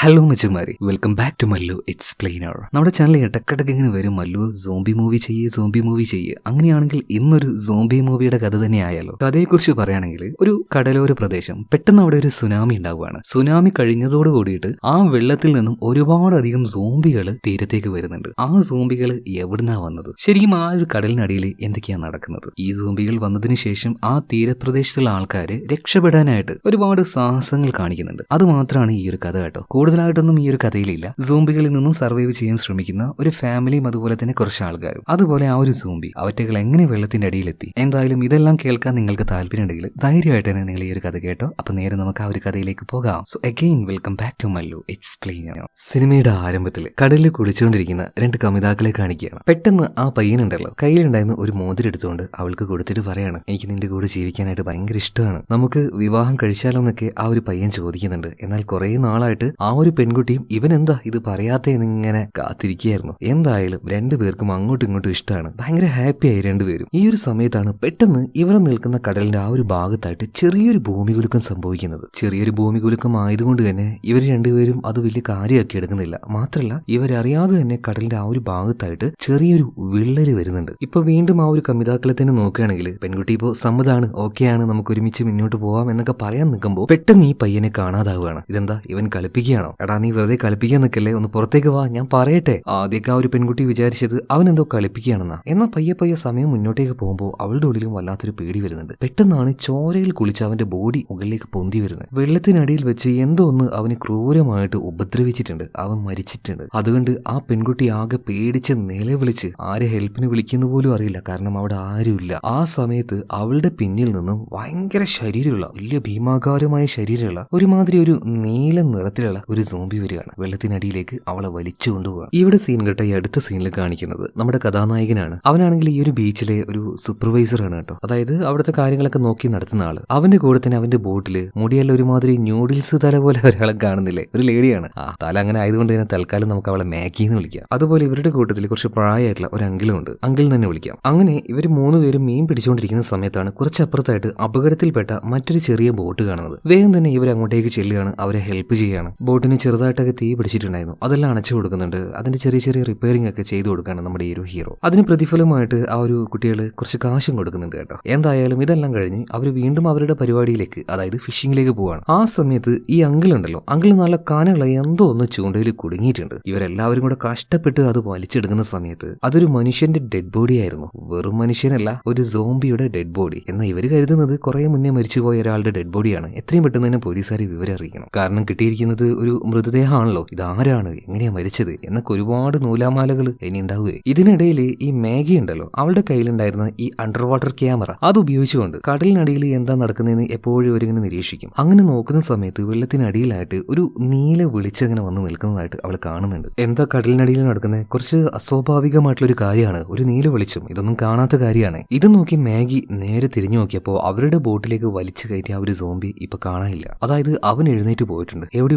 Hello മച്ചുമാരി welcome back to Mallu explainer. നമ്മുടെ ചാനലിൽ ഇടക്കിടക്ക് ഇങ്ങനെ വരും മല്ലു സോംബി മൂവി ചെയ്യേ സോംബി മൂവി ചെയ്യേ. അങ്ങനെയാണെങ്കിൽ ഇന്നൊരു സോംബി മൂവിയുടെ കഥ തന്നെ ആയാലോ? കഥയെക്കുറിച്ച് പറയുകയാണെങ്കിൽ ഒരു കടലോര പ്രദേശം പെട്ടെന്ന് അവിടെ ഒരു സുനാമി ഉണ്ടാവുകയാണ്. സുനാമി കഴിഞ്ഞതോട് കൂടിയിട്ട് ആ വെള്ളത്തിൽ നിന്നും ഒരുപാടധികം സോംബികൾ തീരത്തേക്ക് വരുന്നുണ്ട്. ആ സോംബികൾ എവിടുന്നാ വന്നത്? ശരിക്കും ആ ഒരു കടലിനടിയിൽ എന്തൊക്കെയാണ് നടക്കുന്നത്? ഈ സോംബികൾ വന്നതിന് ശേഷം ആ തീരപ്രദേശത്തുള്ള ആൾക്കാർ രക്ഷപ്പെടാനായിട്ട് ഒരുപാട് സാഹസങ്ങൾ കാണിക്കുന്നുണ്ട്. അത് മാത്രമാണ് ഈ ഒരു കഥ കേട്ടോ. കൂടുതലായിട്ടൊന്നും ഈ ഒരു കഥയിലില്ല. സോംബികളിൽ നിന്നും സർവൈവ് ചെയ്യാൻ ശ്രമിക്കുന്ന ഒരു ഫാമിലിയും അതുപോലെ തന്നെ കുറച്ച് ആൾക്കാരും. അതുപോലെ ആ ഒരു സോംബി അവറ്റകൾ എങ്ങനെ വെള്ളത്തിന്റെ അടിയിലെത്തി? എന്തായാലും ഇതെല്ലാം കേൾക്കാൻ നിങ്ങൾക്ക് താല്പര്യമുണ്ടെങ്കിൽ ധൈര്യമായിട്ട് തന്നെ നിങ്ങൾ ഈ ഒരു കഥ കേട്ടോ. അപ്പൊ നേരെ നമുക്ക് ആ ഒരു കഥയിലേക്ക് പോകാം. So again welcome back to Mallu explain സിനിമയുടെ ആരംഭത്തിൽ കടലിൽ കുളിച്ചുകൊണ്ടിരിക്കുന്ന രണ്ട് കമിതാക്കളെ കാണിക്കുകയാണ്. പെട്ടെന്ന് ആ പയ്യനുണ്ടല്ലോ കയ്യിലുണ്ടായിരുന്ന ഒരു മോതിരം എടുത്തുകൊണ്ട് അവൾക്ക് കൊടുത്തിട്ട് പറയാണ് എനിക്ക് നിന്റെ കൂടെ ജീവിക്കാനായിട്ട് ഭയങ്കര ഇഷ്ടമാണ്. നമുക്ക് വിവാഹം കഴിച്ചാലോ എന്നൊക്കെ ആ ഒരു പയ്യൻ ചോദിക്കുന്നുണ്ട്. എന്നാൽ കുറെ നാളായിട്ട് ആ ഒരു പെൺകുട്ടിയും ഇവൻ എന്താ ഇത് പറയാത്തേ ഇങ്ങനെ കാത്തിരിക്കുകയായിരുന്നു. എന്തായാലും രണ്ടുപേർക്കും അങ്ങോട്ടും ഇങ്ങോട്ടും ഇഷ്ടമാണ് ഭയങ്കര ഹാപ്പിയായി രണ്ടുപേരും ഈ ഒരു സമയത്താണ് പെട്ടെന്ന് ഇവർ നിൽക്കുന്ന കടലിന്റെ ആ ഒരു ഭാഗത്തായിട്ട് ചെറിയൊരു ഭൂമികുലുക്കം സംഭവിക്കുന്നത്. ചെറിയൊരു ഭൂമികുലുക്കം ആയതുകൊണ്ട് തന്നെ ഇവർ രണ്ടുപേരും അത് വലിയ കാര്യമാക്കി എടുക്കുന്നില്ല. മാത്രമല്ല ഇവരറിയാതെ തന്നെ കടലിന്റെ ആ ഒരു ഭാഗത്തായിട്ട് ചെറിയൊരു വിള്ളൽ വരുന്നുണ്ട്. ഇപ്പൊ വീണ്ടും ആ ഒരു കമിതാക്കളെ തന്നെ നോക്കുകയാണെങ്കിൽ പെൺകുട്ടി ഇപ്പോ സമ്മതാണ് ഓക്കെയാണ് നമുക്ക് ഒരുമിച്ച് മുന്നോട്ട് പോവാം എന്നൊക്കെ പറയാൻ നിൽക്കുമ്പോൾ പെട്ടെന്ന് ഈ പയ്യനെ കാണാതാവുകയാണ്. ഇതെന്താ? ഇവൻ കളിപ്പിക്കുകയാണോ? എടാ നീ വെറുതെ കളിപ്പിക്കാൻ നിൽക്കല്ലേ ഒന്ന് പുറത്തേക്ക് വാ ഞാൻ പറയട്ടെ. ആദ്യമൊക്കെ ആ ഒരു പെൺകുട്ടി വിചാരിച്ചത് അവൻ എന്തോ കളിപ്പിക്കുകയാണെന്നാ. എന്നാൽ പയ്യെ പയ്യെ സമയം മുന്നോട്ടേക്ക് പോകുമ്പോൾ അവളുടെ ഉള്ളിലും വല്ലാത്തൊരു പേടി വരുന്നുണ്ട്. പെട്ടെന്നാണ് ചോരയിൽ കുളിച്ച് അവന്റെ ബോഡി മുകളിലേക്ക് പൊന്തി വരുന്നത്. വെള്ളത്തിനടിയിൽ വെച്ച് എന്തോ ഒന്ന് അവന് ക്രൂരമായിട്ട് ഉപദ്രവിച്ചിട്ടുണ്ട്. അവൻ മരിച്ചിട്ടുണ്ട്. അതുകൊണ്ട് ആ പെൺകുട്ടി ആകെ പേടിച്ച് നിലവിളിച്ച് ആരെ ഹെൽപ്പിന് വിളിക്കുന്ന പോലും അറിയില്ല. കാരണം അവിടെ ആരുമില്ല. ആ സമയത്ത് അവളുടെ പിന്നിൽ നിന്നും ഭയങ്കര ശരീരമുള്ള വലിയ ഭീമാകാരമായ ശരീരമുള്ള ഒരുമാതിരി ഒരു നീല നിറത്തിലുള്ള ഒരു സോംബി വരികയാണ്. വെള്ളത്തിനടിയിലേക്ക് അവളെ വലിച്ചു കൊണ്ടുപോകാം ഇവിടെ സീൻ കേട്ടോ ഈ അടുത്ത സീനിൽ കാണിക്കുന്നത്. നമ്മുടെ കഥാനായകനാണ്. അവനാണെങ്കിൽ ഈ ഒരു ബീച്ചിലെ ഒരു സൂപ്പർവൈസർ ആണ് കേട്ടോ. അതായത് അവിടുത്തെ കാര്യങ്ങളൊക്കെ നോക്കി നടത്തുന്ന ആൾ. അവന്റെ കൂടെ തന്നെ അവന്റെ ബോട്ടിൽ മുടിയല്ല ഒരുമാതിരി ന്യൂഡിൽസ് തല പോലെ ഒരാളെ കാണുന്നില്ലേ? ഒരു ലേഡിയാണ് ആ തല അങ്ങനെ ആയതുകൊണ്ട് തന്നെ തൽക്കാലം നമുക്ക് അവളെ മാഗി എന്ന് വിളിക്കാം. അതുപോലെ ഇവരുടെ കൂട്ടത്തിൽ കുറച്ച് പ്രായമായിട്ടുള്ള ഒരു അങ്കിളും ഉണ്ട്. അങ്കിൾ തന്നെ വിളിക്കാം. അങ്ങനെ ഇവർ മൂന്ന് പേര് മീൻ പിടിച്ചുകൊണ്ടിരിക്കുന്ന സമയത്താണ് കുറച്ചപ്പുറത്തായിട്ട് അപകടത്തിൽപ്പെട്ട മറ്റൊരു ചെറിയ ബോട്ട് കാണുന്നത്. വേഗം തന്നെ ഇവർ അങ്ങോട്ടേക്ക് ചെല്ലുകയാണ്. അവരെ ഹെൽപ്പ് ചെയ്യുകയാണ്. ബോട്ടിന് ചെറുതായിട്ടൊക്കെ തീ പിടിച്ചിട്ടുണ്ടായിരുന്നു. അതെല്ലാം അണച്ചു കൊടുക്കുന്നുണ്ട്. അതിന്റെ ചെറിയ ചെറിയ റിപ്പയറിംഗ് ഒക്കെ ചെയ്തു കൊടുക്കുകയാണ് നമ്മുടെ ഈ ഒരു ഹീറോ അതിന് പ്രതിഫലമായിട്ട് ആ ഒരു കുട്ടികൾ കുറച്ച് കാശും കൊടുക്കുന്നുണ്ട് കേട്ടോ. എന്തായാലും ഇതെല്ലാം കഴിഞ്ഞ് അവർ വീണ്ടും അവരുടെ പരിപാടിയിലേക്ക് അതായത് ഫിഷിംഗിലേക്ക് പോവാണ്. ആ സമയത്ത് ഈ അങ്കിൾ ഉണ്ടല്ലോ. അങ്കിൾ നല്ല കാനകളെ എന്തോ ഒന്ന് ചൂണ്ടയിൽ കുടുങ്ങിയിട്ടുണ്ട്. ഇവരെല്ലാവരും കൂടെ കഷ്ടപ്പെട്ട് അത് വലിച്ചെടുക്കുന്ന സമയത്ത് അതൊരു മനുഷ്യന്റെ ഡെഡ് ബോഡി ആയിരുന്നു. വെറും മനുഷ്യനല്ല ഒരു സോംബിയുടെ ഡെഡ് ബോഡി എന്ന ഇവർ കരുതുന്നത് കുറെ മുന്നേ മരിച്ചുപോയ ഒരാളുടെ ഡെഡ് ബോഡിയാണ് എത്രയും പെട്ടെന്ന് തന്നെ പോലീസുകാർ വിവരം അറിയിക്കണം. കാരണം കിട്ടിയിരിക്കുന്നത് ഒരു മൃതദേഹമാണല്ലോ ഇതാരാണ്? എങ്ങനെയാ മരിച്ചത്? എന്നൊക്കെ ഒരുപാട് നൂലാമാലകൾ ഇനി ഉണ്ടാവുക ഇതിനിടയിൽ ഈ മാഗി ഉണ്ടല്ലോ. അവളുടെ കയ്യിലുണ്ടായിരുന്ന ഈ അണ്ടർ വാട്ടർ ക്യാമറ അത് ഉപയോഗിച്ചുകൊണ്ട് കടലിനടിയിൽ എന്താ നടക്കുന്നതെന്ന് എപ്പോഴും ഇവരിങ്ങനെ നിരീക്ഷിക്കും. അങ്ങനെ നോക്കുന്ന സമയത്ത് വെള്ളത്തിനടിയിലായിട്ട് ഒരു നീല വെളിച്ചങ്ങനെ വന്ന് നിൽക്കുന്നതായിട്ട് അവൾ കാണുന്നുണ്ട്. എന്താ കടലിനടിയിൽ നടക്കുന്നത് കുറച്ച് അസ്വാഭാവികമായിട്ടുള്ള ഒരു കാര്യമാണ്. ഒരു നീല വെളിച്ചം. ഇതൊന്നും കാണാത്ത കാര്യമാണ്. ഇത് നോക്കി മാഗി നേരെ തിരിഞ്ഞു നോക്കിയപ്പോൾ അവരുടെ ബോട്ടിലേക്ക് വലിച്ചു കയറ്റിയ ആ ഒരു സോംബി ഇപ്പൊ കാണാനില്ല. അതായത് അവൻ എഴുന്നേറ്റ് പോയിട്ടുണ്ട്. എവിടെ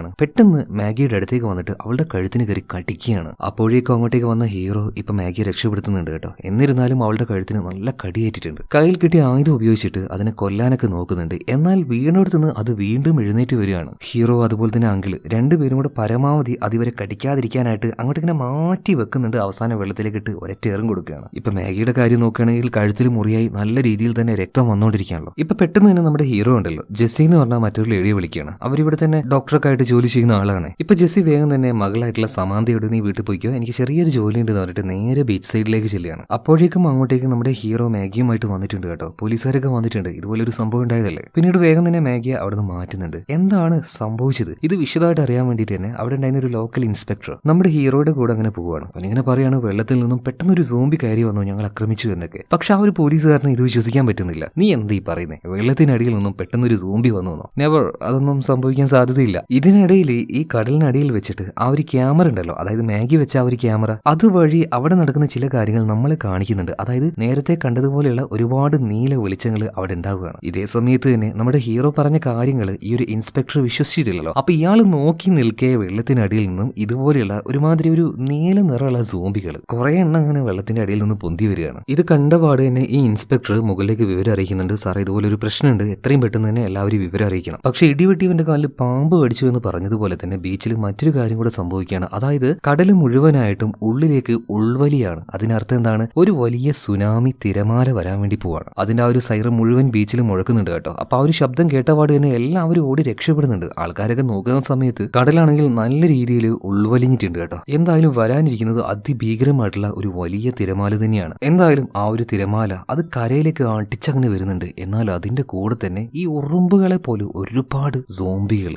ഒളിച്ചിരിക്കുകയാണ് പെട്ടെന്ന് മാഗിയുടെ അടുത്തേക്ക് വന്നിട്ട് അവളുടെ കഴുത്തിന് കയറി കടിക്കുകയാണ്. അപ്പോഴേക്കും അങ്ങോട്ടേക്ക് വന്ന ഹീറോ ഇപ്പൊ മാഗിയെ രക്ഷപ്പെടുത്തുന്നുണ്ട് കേട്ടോ. എന്നിരുന്നാലും അവളുടെ കഴുത്തിന് നല്ല കടിയേറ്റിട്ടുണ്ട്. കയ്യിൽ കിട്ടിയ ആയുധം ഉപയോഗിച്ചിട്ട് അതിനെ കൊല്ലാനൊക്കെ നോക്കുന്നുണ്ട്. എന്നാൽ വീണടുത്തുനിന്ന് അത് വീണ്ടും എഴുന്നേറ്റ് വരികയാണ്. ഹീറോ അതുപോലെ തന്നെ അങ്കിൾ രണ്ടുപേരും കൂടെ പരമാവധി അതിവരെ കടിക്കാതിരിക്കാനായിട്ട് അങ്ങോട്ട് ഇങ്ങനെ മാറ്റി വെക്കുന്നുണ്ട്. അവസാന വെള്ളത്തിലേക്ക് ഇട്ട് ഒരറ്റേറും കൊടുക്കുകയാണ്. ഇപ്പൊ മാഗിയുടെ കാര്യം നോക്കുകയാണെങ്കിൽ കഴുത്തിൽ മുറിയായി നല്ല രീതിയിൽ തന്നെ രക്തം വന്നുകൊണ്ടിരിക്കുകയാണല്ലോ. ഇപ്പൊ പെട്ടെന്ന് തന്നെ നമ്മുടെ ഹീറോ ഉണ്ടല്ലോ. ജെസ്സി എന്ന് പറഞ്ഞാൽ മറ്റൊരു ലേഡിയെ വിളിക്കുകയാണ്. അവരിവിടെ തന്നെ ഡോക്ടറൊക്കെ ആയിട്ട് ജോലി ചെയ്യുന്ന ആളാണ്. ഇപ്പൊ ജെസ്സി വേഗം തന്നെ മകളായിട്ടുള്ള സമാന്തയോട് നീ വീട്ടിൽ പോയിക്കോ. എനിക്ക് ചെറിയൊരു ജോലി ഉണ്ട് എന്ന് പറഞ്ഞിട്ട് നേരെ ബീച്ച് സൈഡിലേക്ക് ചെല്ലുകയാണ്. അപ്പോഴേക്കും അങ്ങോട്ടേക്ക് നമ്മുടെ ഹീറോ മാഗിയുമായിട്ട് വന്നിട്ടുണ്ട് കേട്ടോ. പോലീസുകാരൊക്കെ വന്നിട്ടുണ്ട്. ഇതുപോലെ ഒരു സംഭവം ഉണ്ടായതല്ലേ? പിന്നീട് വേഗം തന്നെ മാഗിയെ അവിടുന്ന് മാറ്റുന്നുണ്ട്. എന്താണ് സംഭവിച്ചത്? ഇത് വിശദമായിട്ട് അറിയാൻ വേണ്ടിയിട്ട് തന്നെ അവിടെ ഉണ്ടായിരുന്ന ഒരു ലോക്കൽ ഇൻസ്പെക്ടർ നമ്മുടെ ഹീറോയുടെ കൂടെ അങ്ങനെ പോവുകയാണ്. അവനിങ്ങനെ പറയാണ് വെള്ളത്തിൽ നിന്നും പെട്ടെന്ന് ഒരു സോംബി കയറി വന്നു. ഞങ്ങൾ ആക്രമിച്ചു എന്നൊക്കെ. പക്ഷെ ആ ഒരു പോലീസുകാരനെ ഇത് വിശ്വസിക്കാൻ പറ്റുന്നില്ല. നീ എന്താ ഈ പറയുന്നത് വെള്ളത്തിനടിയിൽ നിന്നും പെട്ടെന്ന് ഒരു സോംബി വന്നു നെവർ അതൊന്നും സംഭവിക്കാൻ സാധ്യതയില്ല. ഇതിനിടയിൽ ഈ കടലിനടിയിൽ വെച്ചിട്ട് ആ ഒരു ക്യാമറ ഉണ്ടല്ലോ. അതായത് മാഗി വെച്ച ആ ഒരു ക്യാമറ അതുവഴി അവിടെ നടക്കുന്ന ചില കാര്യങ്ങൾ നമ്മൾ കാണിക്കുന്നുണ്ട്. അതായത് നേരത്തെ കണ്ടതുപോലെയുള്ള ഒരുപാട് നീല വെളിച്ചങ്ങൾ അവിടെ ഉണ്ടാവുകയാണ്. ഇതേ സമയത്ത് തന്നെ നമ്മുടെ ഹീറോ പറഞ്ഞ കാര്യങ്ങൾ ഈ ഒരു ഇൻസ്പെക്ടർ വിശ്വസിച്ചിട്ടില്ലല്ലോ. അപ്പൊ ഇയാൾ നോക്കി നിൽക്കേ വെള്ളത്തിനടിയിൽ നിന്നും ഇതുപോലെയുള്ള ഒരുമാതിരി ഒരു നീല നിറമുള്ള സോംബികൾ കുറെ എണ്ണം അങ്ങനെ വെള്ളത്തിന്റെ അടിയിൽ നിന്ന് പൊന്തി വരികയാണ്. ഇത് കണ്ടപാട് തന്നെ ഈ ഇൻസ്പെക്ടർ മുകളിലേക്ക് വിവരം അറിയിക്കുന്നുണ്ട്. സാറേ ഇതുപോലെ ഒരു പ്രശ്നമുണ്ട്. എത്രയും പെട്ടെന്ന് തന്നെ എല്ലാവരും വിവരം അറിയിക്കണം. പക്ഷെ ഇടിവെട്ടിവന്റെ കാലിൽ പാമ്പ് കടിച്ചു എന്ന് പറഞ്ഞതുപോലെ തന്നെ ബീച്ചിൽ മറ്റൊരു കാര്യം കൂടെ സംഭവിക്കുകയാണ്. അതായത് കടൽ മുഴുവനായിട്ടും ഉള്ളിലേക്ക് ഉൾവലിയാണ്. അതിനർത്ഥം എന്താണ്? ഒരു വലിയ സുനാമി തിരമാല വരാൻ വേണ്ടി പോവാണ്. അതിന്റെ ആ ഒരു സൈറ മുഴുവൻ ബീച്ചിൽ മുഴക്കുന്നുണ്ട് കേട്ടോ. അപ്പൊ ആ ഒരു ശബ്ദം കേട്ടപാട് തന്നെ എല്ലാവരും ഓടി രക്ഷപ്പെടുന്നുണ്ട്. ആൾക്കാരൊക്കെ നോക്കുന്ന സമയത്ത് കടലാണെങ്കിൽ നല്ല രീതിയിൽ ഉൾവലിഞ്ഞിട്ടുണ്ട് കേട്ടോ. എന്തായാലും വരാനിരിക്കുന്നത് അതിഭീകരമായിട്ടുള്ള ഒരു വലിയ തിരമാല തന്നെയാണ്. എന്തായാലും ആ ഒരു തിരമാല അത് കരയിലേക്ക് അടിച്ചങ്ങനെ വരുന്നുണ്ട്. എന്നാൽ അതിന്റെ കൂടെ തന്നെ ഈ ഉറുമ്പുകളെ പോലെ ഒരുപാട് സോംബികൾ